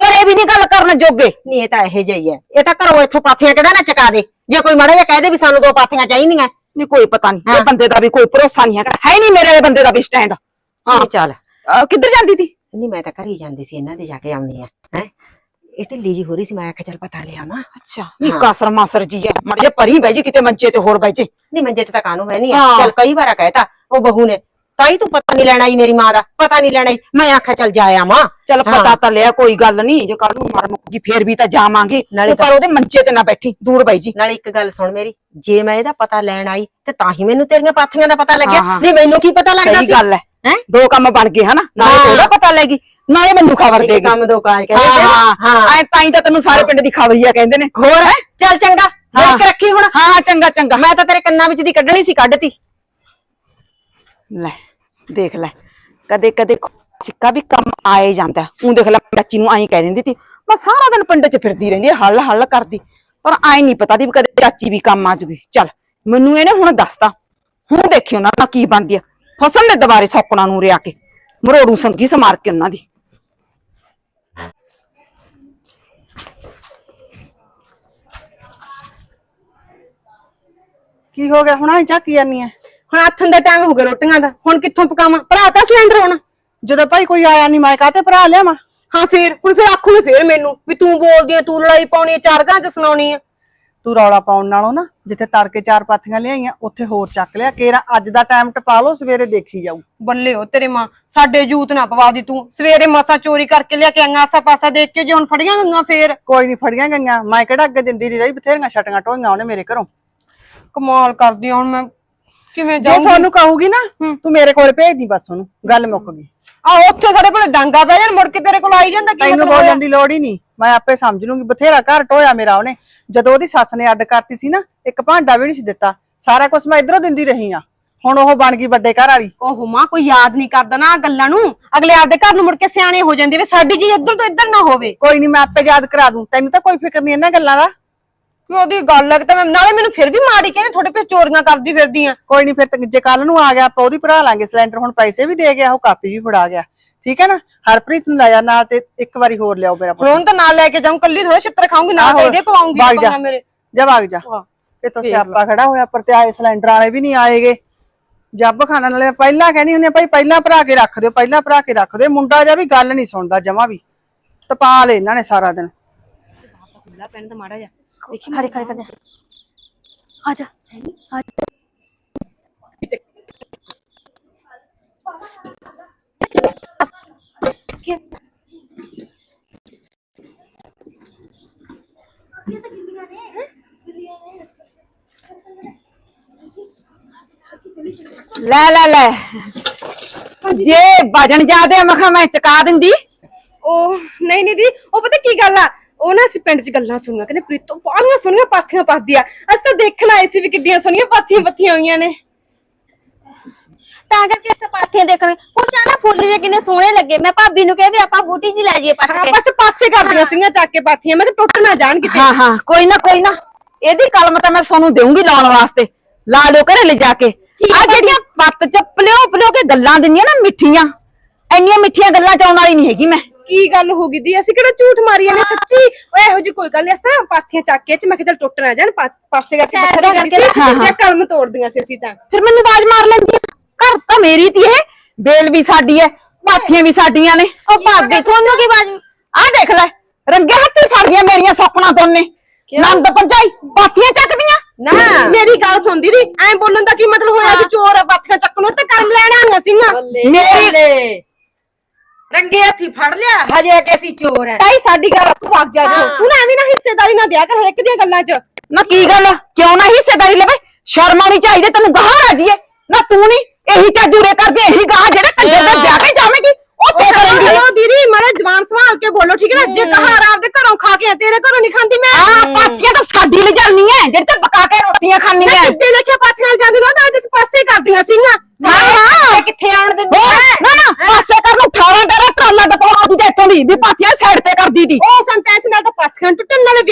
ਘਰੇ ਵੀ ਨਹੀਂ ਗੱਲ ਕਰਨ ਜੋਗੇ। ਨਹੀਂ ਇਹ ਤਾਂ ਇਹੋ ਜਿਹਾ ਹੀ। ਇਹ ਤਾਂ ਘਰੋਂ ਇੱਥੋਂ ਪਾਥੀਆਂ ਕਿਹੜਾ ਨਾ ਚਕਾ ਦੇ। ਜੇ ਕੋਈ ਮਾੜਾ ਜਿਹਾ ਕਹਿ ਦੇ ਵੀ ਸਾਨੂੰ ਦੋ ਪਾਥੀਆਂ ਚਾਹੀਦੀਆਂ। ਨਹੀਂ ਕੋਈ ਪਤਾ ਨਹੀਂ। ਇਹ ਹਾਂ। ਬੰਦੇ ਦਾ ਵੀ ਕੋਈ ਭਰੋਸਾ ਨਹੀਂ ਹੈਗਾ। ਹੈ ਨਹੀਂ ਮੇਰੇ ਬੰਦੇ ਦਾ ਵੀ ਸਟੈਂਡ ਹਾਂ। ਚੱਲ। ਅਹ ਕਿੱਧਰ ਜਾਂਦੀ ਤੀ? ਨਹੀਂ ਮੈਂ ਤਾਂ ਘਰ ਹੀ ਜਾਂਦੀ ਸੀ ਇਹਨਾਂ ਦੇ ਜਾ ਕੇ ਆਉਂਦੀ ਆ ਹੈ? ਇਹ ਢਿੱਲੀ ਜੀ ਹੋ ਰਹੀ ਸੀ ਮੈਂ ਆਖਿਆ ਚੱਲ ਪਤਾ ਲਿਆ ਨਾ ਅੱਛਾ। ਨਹੀਂ ਹਾਂ। ਕਾਸਰ ਮਾਸਰ ਜੀ ਹੈ। ਮੜ ਜਾ ਪਰੀ ਬਹਿ ਜੀ ਕਿਤੇ ਮੰਚੇ ਤੇ ਹੋਰ ਬਹਿ ਜੇ। ਨਹੀਂ ਮੰਜੇ ਤੇ ਤਾਂ ਕਾਨੂੰ ਹੈ ਨਹੀਂ ਹਾਂ। ਚੱਲ ਕਈ ਵਾਰ ਕਹਿਤਾ ਉਹ ਬਹੂ ਨੇ ਤਾਈ ਤੂੰ ਪਤਾ ਨਹੀਂ ਲੈਣਾ ਹੀ ਮੇਰੀ ਮਾਂ ਦਾ ਪਤਾ ਨਹੀਂ ਲੈਣਾ ਈ। ਮੈਂ ਆਖਿਆ ਚੱਲ ਜਾ ਆਵਾਂ। ਚੱਲ ਹਾਂ। ਪਤਾ ਤਾਂ ਲਿਆ ਕੋਈ ਗੱਲ ਨਹੀਂ ਜੇ ਕੱਲ ਨੂੰ ਮਰ ਮੁੱਕ ਗਈ ਫੇਰ ਵੀ ਤਾਂ ਜਾਵਾਂਗੇ। ਨਾਲੇ ਪਰ ਉਹਦੇ ਮੰਚੇ ਤੇ ਨਾ ਬੈਠੀ ਦੂਰ ਬਹਿ ਜੀ। ਨਾਲ ਇੱਕ ਗੱਲ ਸੁਣ ਮੇਰੀ ਜੇ ਮੈਂ ਇਹਦਾ ਪਤਾ ਲੈਣ ਆਈ ਤੇ ਤਾਂ ਹੀ ਮੈਨੂੰ ਤੇਰੀਆਂ ਪਾਥੀਆਂ ਦਾ ਪਤਾ ਲੱਗਿਆ। ਹਾਂ, ਹਾਂ। ਨਹੀਂ ਮੈਨੂੰ ਕੀ ਪਤਾ ਲੱਗਦਾ ਸਹੀ ਸੀ? ਗੱਲ ਹੈ। ਹੈਂ? ਦੋ ਕੰਮ ਬਣ ਗਏ ਹਨਾ? ਨਾਲੇ ਹਾਂ। ਉਹਦਾ ਪਤਾ ਲੈਗੀ ਨਾਲੇ ਮੈਨੂੰ ਖਬਰ ਇੱਕ ਦੇਗੀ ਕੰਮ ਦੋ ਕਾਜ ਕਹਿੰਦੇ ਹਾਂ। ਹਾਂ। ਹਾਂ। ਐ ਤਾਂ ਹੀ ਤਾਂ ਤੈਨੂੰ ਸਾਰੇ ਪਿੰਡ ਦੀ ਖਬਰੀਆ ਕਹਿੰਦੇ ਨੇ। ਹੋਰ ਚੱਲ ਚੰਗਾ ਹਾਂ। ਦੇਖ ਕੇ ਰੱਖੀ ਹੁਣ। ਹਾਂ ਹਾਂ ਚੰਗਾ ਚੰਗਾ। ਮੈਂ ਤਾਂ ਤੇਰੇ ਕੰਨਾਂ ਵਿੱਚ ਦੀ ਕੱਢਣੀ ਸੀ ਕੱਢਤੀ। ਲੈ। ਦੇਖ ਲੈ। ਕਦੇ ਕਦੇ ਸਿੱਕਾ ਵੀ ਕੰਮ ਆਏ ਜਾਂਦਾ। ਉਹ ਦੇਖ ਲੈ ਚਾਚੀ ਨੂੰ ਐਂ ਕਹਿ ਦਿੰਦੀ ਤੀ ਮੈਂ ਸਾਰਾ ਦਿਨ ਪਿੰਡ 'ਚ ਫਿਰਦੀ ਰਹਿੰਦੀ ਹੱਲ ਹੱਲ ਕਰਦੀ। ਪਰ ਐਂ ਨਹੀਂ ਪਤਾ ਦੀ ਵੀ ਕਦੇ ਚਾਚੀ ਵੀ ਕੰਮ ਆ ਜੂਗੀ। ਚੱਲ, ਮੈਨੂੰ ਇਹਨੇ ਹੁਣ ਦੱਸਤਾ। ਹੁਣ ਦੇਖੀ ਉਹਨਾਂ ਨਾਲ ਕੀ ਬਣਦੀ ਆ। ਫਸਲ ਦੇ ਦੁਬਾਰੇ ਸੌਕਣਾ ਨੂੰ ਰਿਆ ਕੇ। ਮਰੋੜੂ ਸੰਗੀ ਸਮਾਰ ਕੇ ਉਹਨਾਂ ਦੀ। ਕੀ ਹੋ ਗਿਆ? ਹੁਣ ਆਈ ਚੱਕੀ ਜਾਨੀ ਐ ਹੁਣ ਆਥਣ ਦਾ ਟਾਈਮ ਹੋ ਗਿਆ ਰੋਟੀਆਂ ਦਾ। ਹੁਣ ਕਿੱਥੋਂ ਪਕਾਵਾਂ? ਭਰਾ ਤਾਂ ਸਿਲੰਡਰ ਹੁਣ। ਜਦੋਂ ਭਾਈ ਕੋਈ ਆਇਆ ਨਹੀਂ ਮੈਂ ਕਾਤੇ ਭਰਾ ਲਿਆਵਾਂ? ਹਾਂ ਫੇਰ। ਹੁਣ ਫੇਰ ਆਖੂਗੇ ਫੇਰ ਮੈਨੂੰ ਵੀ ਤੂੰ ਬੋਲਦੀ ਐ ਤੂੰ ਲੜਾਈ ਪਾਉਣੀ ਐ ਚਾਰ ਘਰਾਂ ਚ ਸੁਣਾਉਣੀ ਐ ਤੂੰ ਰੌਲਾ ਪਾਉਣ ਨਾਲੋਂ ਨਾ ਜਿੱਥੇ ਤੜਕੇ ਚਾਰ ਪਾਥੀਆਂ ਲਿਆਈਆਂ ਉੱਥੇ ਹੋਰ ਚੱਕ ਲਿਆ। ਕੇਰਾ ਅੱਜ ਦਾ ਟਾਈਮ ਟਪਾ ਲਓ ਸਵੇਰੇ ਦੇਖੀ ਜਾਊ। ਬੱਲੇ ਹੋ ਤੇਰੇ ਮਾਂ ਸਾਡੇ ਜੂਤ ਨਾ ਪਵਾ ਦੀ ਤੂੰ। ਸਵੇਰੇ ਮਸਾ ਚੋਰੀ ਕਰਕੇ ਲਿਆ ਕੇ ਆਂਗਾ ਆਸਾ ਪਾਸਾ ਦੇਖ ਕੇ ਜੇ ਹੁਣ ਫੜੀਆਂ ਗੰਗਾ ਫੇਰ। ਕੋਈ ਨਹੀਂ ਫੜੀਆਂ ਗਈਆਂ। ਮੈਂ ਕਿਹੜਾ ਅੱਗੇ ਦਿੰਦੀ ਨਹੀਂ ਰਹੀ ਬਥੇਰੀਆਂ ਛਟੀਆਂ ਢੋਈਆਂ ਉਹਨੇ ਮੇਰੇ ਘਰੋਂ। ਕਮਾਲ ਕਰਦੀ ਆ ਹੁਣ ਮੈਂ। ਕਿਵੇਂ ਜੇ ਜਾਊਂਗੀ? ਸੋਨੂੰ ਕਹੂਗੀ ਨਾ ਤੂੰ ਮੇਰੇ ਕੋਲ ਭੇਜ ਦੀ ਬਸ ਉਹਨੂੰ ਗੱਲ ਮੁੱਕ ਗਈ। ਆ ਉੱਥੇ ਸਾਡੇ ਕੋਲ ਡਾਂਗਾ ਪੈ ਜਾਣ ਮੁੜ ਕੇ ਤੇਰੇ ਕੋਲ ਆਈ ਜਾਂਦਾ ਕੀ ਤੈਨੂੰ ਮਤਲਬ ਹੋਇਆ? ਬੋਲਣ ਦੀ ਲੋੜ ਹੀ ਨਹੀਂ। ਮੈਂ ਆਪੇ ਸਮਝ ਲੂੰਗੀ ਬਥੇਰਾ ਘਰ ਢੋਇਆ ਮੇਰਾ ਉਹਨੇ। ਜਦੋਂ ਉਹਦੀ ਸੱਸ ਨੇ ਅੱਡ ਕਰਤੀ ਸੀ ਨਾ ਇੱਕ ਭਾਂਡਾ ਵੀ ਨਹੀਂ ਸੀ ਦਿੱਤਾ। ਸਾਰਾ ਕੁਝ ਮੈਂ ਇਧਰੋਂ ਦਿੰਦੀ ਰਹੀ ਆ ਹੁਣ ਉਹ ਬਣ ਗਈ ਵੱਡੇ ਘਰ ਵਾਲੀ। ਓਹੋ ਮਾਂ ਕੋਈ ਯਾਦ ਨਹੀਂ ਕਰਦਾ ਨਾ ਆਹ ਗੱਲਾਂ ਨੂੰ। ਅਗਲੇ ਆਪਦੇ ਘਰ ਨੂੰ ਮੁੜ ਕੇ ਸਿਆਣੇ ਹੋ ਜਾਂਦੇ ਵੀ ਸਾਡੀ ਜੀ ਇੱਧਰ ਤੋਂ ਇੱਧਰ ਨਾ ਹੋਵੇ। ਕੋਈ ਨਹੀਂ ਮੈਂ ਆਪੇ ਯਾਦ ਕਰਾ ਦੂੰ। ਤੈਨੂੰ ਤਾਂ ਕੋਈ ਫਿਕਰ ਨਹੀਂ ਇਹਨਾਂ ਗੱਲਾਂ ਦਾ। ਕਿ ਉਹਦੀ ਗੱਲ ਕਿ ਤਾਂ ਮੈਂ ਨਾਲੇ ਮੈਨੂੰ ਫਿਰ ਵੀ ਮਾੜੀ ਕਹਿੰਦੇ ਤੁਹਾਡੇ ਪਿੱਛੇ ਚੋਰੀਆਂ ਕਰਦੀ ਫਿਰਦੀ ਆ। ਕੋਈ ਨਹੀਂ ਫਿਰ ਤੇ ਜੇ ਕੱਲ ਨੂੰ ਆ ਗਿਆ ਆਪਾਂ ਉਹਦੀ ਭਰਾ ਲਾਂਗੇ ਸਿਲੰਡਰ ਹੁਣ ਪੈਸੇ ਵੀ ਦੇ ਗਿਆ ਉਹ ਕਾਪੀ ਵੀ ਫੜਾ ਗਿਆ। ਠੀਕ ਹੈ ਨਾ? ਹਰਪ੍ਰੀਤ ਨੂੰ ਲੈ ਜਾ ਨਾਲ ਤੇ ਇੱਕ ਵਾਰੀ ਹੋਰ ਲਿਆਓ ਮੇਰਾ ਪੁੱਤ। ਹੁਣ ਤਾਂ ਨਾਲ ਲੈ ਕੇ ਜਾਊਂ ਕੱਲੀ ਥੋੜਾ ਛਿੱਤਰ ਆਹੋ, ਤੇ ਇਹਦੇ ਪਵਾਉਂਗੀ ਜਾ। ਪੰਗਾ ਮੇਰੇ। ਜਾ ਵਗ ਜਾ। ਇਹ ਤਾਂ ਸਿਆਪਾ ਖੜਾ ਹੋਇਆ ਪਰ ਤੇ ਆਏ ਸਿਲੰਡਰ ਵਾਲੇ ਵੀ ਨਹੀਂ ਆਏਗੇ। ਜੱਬ ਖਾਣਾ ਨਾਲੇ ਪਹਿਲਾਂ ਕਹਿੰਦੀ ਹੁੰਦੀ ਆ, ਭਾਈ ਪਹਿਲਾਂ ਭਰਾ ਕੇ ਰੱਖ ਦਿਓ ਪਹਿਲਾਂ ਭਰਾ ਕੇ ਰੱਖ ਦਿਓ। ਮੁੰਡਾ ਜਾ ਵੀ ਗੱਲ ਨਹੀਂ ਸੁਣਦਾ ਜਮਾ ਵੀ। ਤਪਾ ਲੈ ਇਹਨਾਂ ਨੇ ਸਾਰਾ ਦਿਨ। ਖੜੇ ਖੜੇ ਕਰ ਆ। ਜਾ। ਆ ਜਾ। ਲੈ ਲੈ ਲੈ। ਜੇ ਵਜਨ ਜ਼ਿਆਦੇ ਮਖਾ ਮੈਂ ਚਕਾ ਦਿੰਦੀ। ਉਹ ਨਹੀਂ ਨਹੀਂ ਦੀ ਉਹ ਪਤਾ ਕੀ ਗੱਲ ਆ? ਉਹ ਨਾ ਅਸੀਂ ਪਿੰਡ 'ਚ ਗੱਲਾਂ ਸੁਣੀਆਂ ਕਹਿੰਦੇ ਪ੍ਰੀਤੋਂ ਬਾਹਲੀਆਂ ਸੋਹਣੀਆਂ ਪਾਥੀਆਂ ਪਾਦੀ ਆ ਅਸੀਂ ਤਾਂ ਦੇਖਣ ਆਏ ਸੀ ਵੀ ਕਿੱਡੀਆਂ ਸੋਹਣੀਆਂ ਪਾਥੀਆਂ ਪੱਥੀਆਂ ਹੋਈਆਂ ਨੇ। ਤਾਂ ਕਰਕੇ ਇਸ ਪਾਥੀਆਂ ਦੇਖਣ ਕੁਛ ਆ ਨਾ ਫੁੱਲ ਜੇ ਕਿੰਨੇ ਸੋਹਣੇ ਲੱਗੇ। ਮੈਂ ਭਾਬੀ ਨੂੰ ਕਿਹਾ ਵੀ ਆਪਾਂ ਬੂਟੀ ਜੀ ਲੈ ਜਾਈਏ ਪੱਟ ਹਾਂ ਕੇ। ਬਸ ਪਾਸੇ ਕਰਦੀਆਂ ਸੀਗੀਆਂ ਚੱਕ ਕੇ ਪਾਥੀਆਂ ਮੈਂ ਕਿ ਟੁੱਟ ਨਾ ਜਾਣ ਕਿਤੇ। ਹਾਂ ਹਾਂ ਕੋਈ ਨਾ ਕੋਈ ਨਾ। ਇਹਦੀ ਕਲਮ ਤਾਂ ਮੈਂ ਤੁਹਾਨੂੰ ਦੇਵਾਂਗੀ ਲਾਉਣ ਵਾਸਤੇ। ਲਾ ਲਿਓ ਘਰੇ ਲੈ ਜਾ ਕੇ ਆ ਜਿਹੜੀਆਂ ਪੱਤ ਚ ਪਲਿਓ ਪਲਿਓ ਕੇ ਗੱਲਾਂ ਦਿੰਦੀਆਂ ਨਾ ਮਿੱਠੀਆਂ ਇੰਨੀਆਂ ਮਿੱਠੀਆਂ ਗੱਲਾਂ ਚ ਆਉਣ ਵਾਲੀ ਨਹੀਂ ਹੈਗੀ ਮੈਂ। ਕੀ ਗੱਲ ਹੋ ਗਈ ਦੀ? ਅਸੀਂ ਕਿਹੜਾ ਝੂਠ ਮਾਰੀਏ ਨੇ ਸੱਚੀ? ਓਏ ਇਹੋ ਜੀ ਕੋਈ ਗੱਲ ਨਹੀਂ। ਅਸਾਂ ਪਾਥੀਆਂ ਚੱਕ ਕੇ ਚ ਮੈਂ ਕਿਹਾ ਚੱਲ ਟੁੱਟ ਨਾ ਜਾਣ ਪਾ- ਪਾਸੇ ਕਰਕੇ ਸਾਈਡ ਵੱਖਰਾ ਕਰਕੇ ਕਰਕੇ ਹਾਂ, ਹਾਂ। ਕਲਮ ਤੋੜਦੀਆਂ ਸੀ ਅਸੀਂ ਤਾਂ। ਫਿਰ ਮੈਨੂੰ ਆਵਾਜ਼ ਮਾਰ ਲੈਂਦੀ ਆ। ਘਰ ਤਾਂ ਮੇਰੀ ਤੀ ਇਹ। ਬੇਲ ਵੀ ਸਾਡੀ ਐ ਪਾਥੀਆਂ ਵੀ ਸਾਡੀਆਂ ਨੇ। ਉਹ ਭਾਬੀ ਤੁਹਾਨੂੰ ਕੀ ਬਾਜ ਆ ਦੇਖ ਲੈ ਰੰਗੇ ਹੱਥੀ ਫੜ ਗਈਆਂ ਮੇਰੀਆਂ ਸੌਪਣਾ ਦੋਨੇ ਨੰਦ ਪੰਜਾਈ ਪਾਥੀਆਂ ਚੱਕਦੀਆਂ। ਨਾ। ਮੇਰੀ ਗੱਲ ਸੁਣਦੀ ਦੀ। ਐਂ ਬੋਲਣ ਦਾ ਕੀ ਮਤਲਬ ਹੋਇਆ? ਸੀ ਚੋਰ ਆ ਪਾਥੀਆਂ ਚੱਕਣ ਨੂੰ ਤੇ ਕਰਮ ਲੈਣ ਆਈਆਂ ਸੀਗੀਆਂ। ਮੇਰੀ ਰੰਗੇ ਹੱਥੀ ਫੜ ਲਿਆ। ਹਜੇ ਕਿ ਅਸੀਂ ਚੋਰ ਐ ਤਾਈ ਸਾਡੀ ਗੱਲ ਤੂੰ ਵਗ ਜਾ ਇੱਥੋਂ। ਤੂੰ ਨਾ ਐਵੇਂ ਨਾ ਹਿੱਸੇਦਾਰੀ ਨਾ ਦਿਆ ਕਰ ਹਰ ਇੱਕ ਦੀਆਂ ਗੱਲਾਂ 'ਚ। ਨਾ ਕੀ ਗੱਲ ਕਿਉਂ ਨਾ ਹਿੱਸੇਦਾਰੀ ਲਵੇ? ਸ਼ਰਮ ਆਉਣੀ ਚਾਹੀਦੀ ਤੈਨੂੰ ਗਾਹ ਰਾਜੀਏ ਨਾ ਤੂੰ ਨਹੀਂ ਇਹੀ ਚਾਜੂਰੇ ਕਰਦੀ ਇਹੀ ਗਾਹ ਜਿਹੜੇ ਕੰਜਰ ਦੇ ਵਿਆਹ ਕੇ ਜਾਵੇਂਗੀ। ਉੱਥੇ ਕਰੇਂਗੀ ਹੈਲੋ ਦੀਦੀ ਮਾਰੇ ਜਵਾਨ ਸੰਭਾਲ ਕੇ ਬੋਲੋ ਠੀਕ ਹੈ ਨਾ? ਜੇ ਕਹਾਰ ਆਪਦੇ ਘਰੋਂ ਖਾ ਕੇ ਤੇਰੇ ਘਰੋਂ ਨਹੀਂ ਖਾਂਦੀ ਮੈਂ। ਆ ਪਾਥੀਆਂ ਤਾਂ ਸਾਡੀ ਲੈ ਜਾਣੀ ਐ ਜਿਹੜੇ ਤੇ ਪਕਾ ਕੇ ਰੋਟੀਆਂ ਖਾਣੀਆਂ ਮੈਂ ਕਿੱਦੇ ਦੇਖਿਆ ਪਾਥੀਆਂ ਜਾਂਦੀ ਨੂੰ? ਤਾਂ ਅੱਜ ਪਾਸੇ ਕਰਦੀਆਂ ਸੀਗੀਆਂ। ਹਾਂ। ਹਾਂ ਕਿੱਥੇ ਆਉਣ ਦਿੰਦੀ ਨਾ ਨਾ ਪਾਸੇ ਕਰ ਨੂੰ 18 ਡਰਾ ਟਰਾਲਾ ਡਪਾਉਣਾ ਦੀ ਤੇ ਇੱਥੋਂ ਦੀ ਵੀ ਪਾਥੀਆਂ ਸਾਈਡ ਤੇ ਕਰਦੀ ਦੀ ਉਹ ਸੰਤੈਸ ਨਾਲ ਤਾਂ ਪਾਥੀਆਂ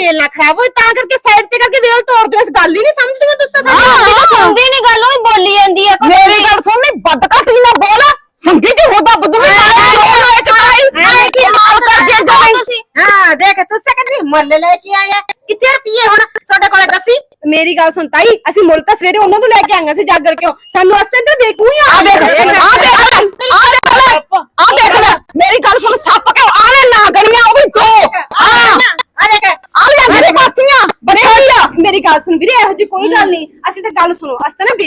ਨਾਲੇ ਨਾ ਖਰਾਬ ਹੋਏ ਤਾਂ ਕਰਕੇ ਸਾਈਡ ਤੇ ਕਰਕੇ ਵੇਲ ਤੋੜ ਦਿਓ ਇਸ ਗੱਲ ਹੀ ਨਹੀਂ ਸਮਝਦੀਆਂ ਤੁਸੀਂ ਤਾਂ ਹਾਂ। ਸੁਣਦੀ ਨਹੀਂ ਗੱਲ ਉਹ ਬੋਲੀ ਜਾਂਦੀ ਆ ਕੁਛ ਮੇਰੀ ਗੱਲ ਸੁਣ ਨਹੀਂ ਵੱਧ ਘੱਟ ਨਾ ਬੋਲ। ਸੰਗੀ ਜੀ ਹੋਦਾ? ਬੁੱਧੂ ਵੀ ਮਾਰੇ ਰੋਲ ਵਿੱਚ ਪਾਈ ਐ ਕੀ ਮਾਲ ਕਰ ਜੇ ਜਾਵੇਂ ਤੁਸੀਂ। ਮੁੱਲ ਲੈ ਕੇ ਆਇਆ ਕਿੱਥੇ ਰੁਪਏ ਹੁਣ ਸਾਡੇ ਕੋਲੇ ਦੱਸੀ? ਮੇਰੀ ਗੱਲ ਸੁਣ ਤਾਈ ਅਸੀਂ ਮੁੱਲ ਤਾਂ ਸਵੇਰੇ ਉਹਨਾਂ ਤੋਂ ਲੈ ਕੇ ਆਈਆਂ ਸੀ ਜਾਗਰ ਕਿਉਂ? ਸਾਨੂੰ ਅਸਤੇ ਤੇ ਦੇਖੂ ਹੀ ਆ ਦੇਖ ਆ ਦੇਖ ਲੈ ਆ ਦੇਖ ਲੈ ਆ ਦੇਖ ਲੈ ਮੇਰੀ ਗੱਲ ਸੁਣ ਸੱਪ ਕਿਉਂ ਆਣੇ ਨਾ ਗਣੀਆਂ ਉਹ ਵੀ ਦੋ ਹਾਂ ਆ ਦੇਖ ਆ ਲੈ ਮੇਰੇ ਪਾਥੀਆਂ ਬਣੇ ਹੋਈ ਆ ਮੇਰੀ ਗੱਲ ਸੁਣ ਵੀਰੇ ਇਹੋ ਜੀ ਕੋਈ ਗੱਲ ਨਹੀਂ ਅਸੀਂ ਤਾਂ ਗੱਲ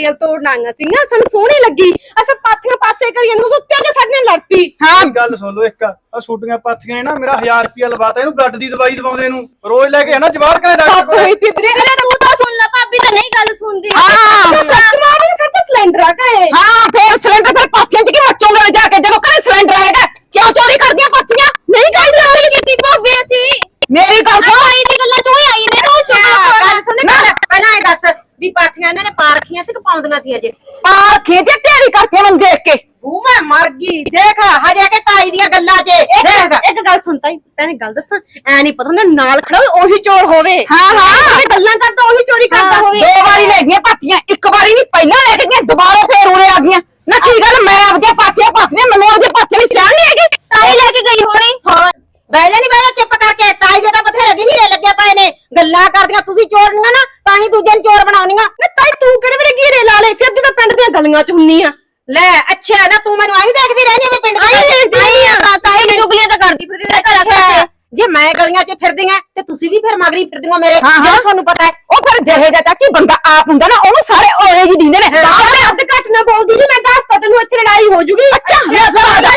ਸੁਣੋ ਅਸੀਂ ਤਾਂ ਨਾ ਬੇਲ ਤੋੜਨ ਆਈਆਂ ਸੀਗੀਆਂ ਸਾਨੂੰ ਸੋਹਣੀ ਲੱਗੀ। ਅਸੀਂ ਪਾਥੀਆਂ ਪਾਸੇ ਕਰੀ ਜਾਂਦੇ ਉਸ ਉੱਤੇ ਆ ਕੇ ਸਾਡੇ ਨਾਲ ਲੜ ਪਈ। ਹਾਂ। ਗੱਲ ਸੁਣ ਲਓ ਇੱਕ ਆ ਛੋਟੀਆਂ ਪਾਥੀਆਂ ਨੇ ਨਾ ਮੇਰਾ 1000 ਰੁਪਿਆ ਲਵਾਤਾ ਇਹਨੂੰ ਬਲੱਡ ਦੀ ਦਵਾਈ ਦਵਾਉਂਦੇ ਨੂੰ। ਰੋਜ਼ ਲੈ ਕੇ ਆਣਾ ਜਵਾਰ ਕਰੇ ਡਾਕਟਰ ਕੋਲ। ਹੋਈ ਪਈ ਵੀਰੇ ਵੀਰੇ ਤੂੰ ਤਾਂ ਸੁਣ ਲੈ ਭਾਬੀ ਤਾਂ ਨਹੀਂ ਗੱਲ ਸੁਣਦੀ। ਹਾਂ। ਸੱਚ ਮਾਰ ਸਿਲੰਡਰ ਆ ਘਰੇ। ਹਾਂ ਫੇਰ ਸਿਲੰਡਰ ਫਿਰ ਪਾਥੀਆਂ ਚ ਕੀ ਮੱਚੋਗੇ? ਜਾ ਕੇ ਜਦੋਂ ਘਰੇ ਸਿਲੰਡਰ ਹੈਗਾ ਕਿਉਂ ਚੋਰੀ ਕਰਦੀਆਂ ਪਾਥੀਆਂ ਨਹੀਂ ਨਹੀਂ ਚੋਰੀ ਕੀਤੀ ਭਾਬੀ ਅਸੀਂ ਮੇਰੀ ਗੱਲ ਸੁਣ ਆਈ ਦੀ ਗੱਲਾਂ ਚੋਂ ਹੀ ਆਈ ਨੇ ਰੋਜ਼ ਗੱਲ ਸੁਣ ਪਹਿਲਾਂ ਪਹਿਲਾਂ ਇਹ ਦੱਸ ਵੀ ਪਾਥੀਆਂ ਇਹਨਾਂ ਨੇ ਪਾ ਰੱਖੀਆਂ ਸੀ ਕਿ ਪਾਉਂਦੀਆਂ ਸੀ ਅਜੇ ਪਾਰ ਖੇਤੇ ਢੇਰੀ ਕਰਤੇ ਮਨ ਦੇਖ ਕੇ ਉਹ ਮੈਂ ਮਰ ਗਈ ਦੇਖ ਹਜੇ ਕਿ ਤਾਈ ਦੀਆਂ ਗੱਲਾਂ 'ਚ ਦੇਖ ਇੱਕ ਗੱਲ ਸੁਣ ਤਾਈ ਤੈਨੂੰ ਗੱਲ ਦੱਸਾਂ? ਐ ਨਹੀਂ ਪਤਾ ਹੁੰਦਾ ਨਾਲ ਖੜਾ ਹੋਵੇ ਉਹੀ ਚੋਰ ਹੋਵੇ। ਹਾਂ ਹਾਂ। ਜਿਹੜੇ ਗੱਲਾਂ ਕਰਦਾ ਉਹੀ ਚੋਰੀ ਕਰਦਾ ਹੋਵੇ। ਦੋ ਵਾਰੀ ਲੈ ਗਈਆਂ ਪਾਥੀਆਂ ਇੱਕ ਵਾਰੀ ਨਹੀਂ ਪਹਿਲਾਂ ਲੈ ਗਈਆਂ ਦੁਬਾਰਾ ਫੇਰ ਉਰੇ ਆ ਗਈਆਂ। ਨਾ ਕੀ ਗੱਲ ਮੈਂ ਆਪਦੀਆਂ ਪਾਥੀਆਂ ਪਾਥੀਆਂ ਮੈਨੂੰ ਆਪਦੀਆਂ ਪਾਥੀਆਂ ਦੀ ਸਿਆਣ ਨਹੀਂ ਹੈਗੀ? ਤਾਈ ਲੈ ਕੇ ਗਈ ਹੋਣੀ। ਹਾਂ। ਬਹਿ ਜਾ ਨਹੀਂ ਬਹਿ ਜਾ ਚੁੱਪ ਕਰਕੇ। ਤਾਈ ਦੇ ਤਾਂ ਬਥੇਰੇ ਵੀ ਹੀਰੇ ਲੱਗੇ ਪਏ ਨੇ ਗੱਲਾਂ ਕਰਦੀਆਂ ਤੁਸੀਂ ਚੋਰਨੀਆਂ ਨਾ ਤਾਂ ਹੀ ਦੂਜੇ ਨੂੰ ਚੋਰ ਬਣਾਉਣੀਆਂ। ਨਾ ਤਾਈ ਤੂੰ ਕਿਹੜੇ ਵੇਲੇ ਘੀਰੇ ਲਾ ਲੈ ਫਿਰ ਤਾਂ ਪਿੰਡ ਦੀਆਂ ਗਲੀਆਂ ਚ ਹੁੰਨੀ ਆ। ਲੈ ਅੱਛਾ ਨਾ ਤੂੰ ਮੈਨੂੰ ਆਈ ਦੇਖਦੀ ਰਹਿਣੀ ਮੈਂ ਪਿੰਡ ਦੀ ਤਾਈ ਆ। ਤਾਈ ਦੀ ਚੁਗਲੀਆਂ ਤਾਂ ਕਰਦੀ ਫਿਰਦੀ ਘਰ ਆ ਕੇ ਜੇ ਮੈਂ ਗਲੀਆਂ 'ਚ ਫਿਰਦੀ ਆਂ ਤੇ ਤੁਸੀਂ ਵੀ ਫਿਰ ਮਗਰੀ ਫਿਰਦੀਆਂ ਮੇਰੇ ਹਾਂ, ਹਾਂ। ਜਿਹੜਾ ਤੁਹਾਨੂੰ ਪਤਾ ਹੈ ਉਹ ਫਿਰ ਜਿਹੇ ਦਾ ਚਾਚੀ ਬੰਦਾ ਆਪ ਹੁੰਦਾ ਨਾ ਉਹਨੂੰ ਸਾਰੇ ਓਏ ਜੀ ਦਿੰਦੇ ਨੇ। ਆਪਣੇ ਅੱਧ ਘੱਟ ਨਾ ਬੋਲਦੀ ਜੀ ਮੈਂ ਦੱਸਦਾ ਤੈਨੂੰ ਇੱਥੇ ਲੜਾਈ ਹੋ ਜੂਗੀ। ਅੱਛਾ ਲੈ ਫਿਰ ਆ ਜਾ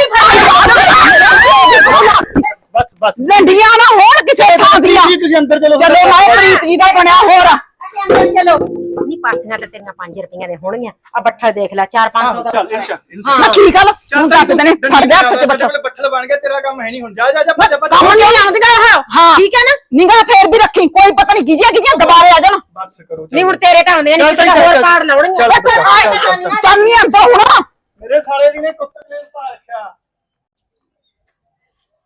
ਬਸ ਬਸ। ਲੰਡੀਆਂ ਨਾ ਹੋਣ ਕਿਸੇ ਥਾਂ ਦੀਆਂ। ਜੀ ਤੁਸੀਂ ਅੰਦਰ ਚਲੋ। ਚਲੋ ਮੈਂ ਪ੍ਰੀਤ ਜੀ ਦਾ ਬਣਿਆ ਹੋਰ। ਅੰਦਰ ਚਲੋ। ਨਹੀਂ ਪਾਥੀਆਂ ਤੇ ਤੇਰੀਆਂ 5 ਰੁਪਈਆਂ ਦੇ ਹੋਣਗੀਆਂ। ਆ ਬੱਠਲ ਦੇਖ ਲੈ 4-500 ਦਾ ਚੱਲ ਇਰਸ਼ਾ ਨਾ ਕੀ ਗੱਲ ਤੂੰ ਦੱਸ ਦੇਣੇ ਫੜ ਜਾ ਹੱਥ ਚ ਬੱਠਾ ਬੱਠਲ। ਬਣ ਗਿਆ ਤੇਰਾ ਕੰਮ ਹੈ ਨਹੀਂ ਹੁਣ। ਜਾ ਜਾ ਜਾ ਭੱਜ ਭੱਜ ਕੰਮ ਨਹੀਂ ਆਉਂਦੀਆਂ ਹਾਂ ਹਾਂ। ਠੀਕ ਹੈ ਨਾ? ਨਿਗਾਹ ਫੇਰ ਵੀ ਰੱਖੀ ਕੋਈ ਪਤਾ ਨਹੀਂ ਗਿਜੀਆਂ ਗਿਜੀਆਂ ਦੁਬਾਰੇ ਆ ਜਾਣ। ਬਸ ਕਰੋ ਨਹੀਂ ਹੁਣ ਤੇਰੇ ਆਉਂਦੀਆਂ ਨਹੀਂ ਕਿਸੇ ਹੋਰ ਚੱਲ, ਚੱਲ। ਚਾਨੀ ਅੰਦਰ ਹੁਣ। ਮੇਰੇ ਸਾਲੇ ਜੀ ਨੇ ਕੁੱਤੇ ਨੇ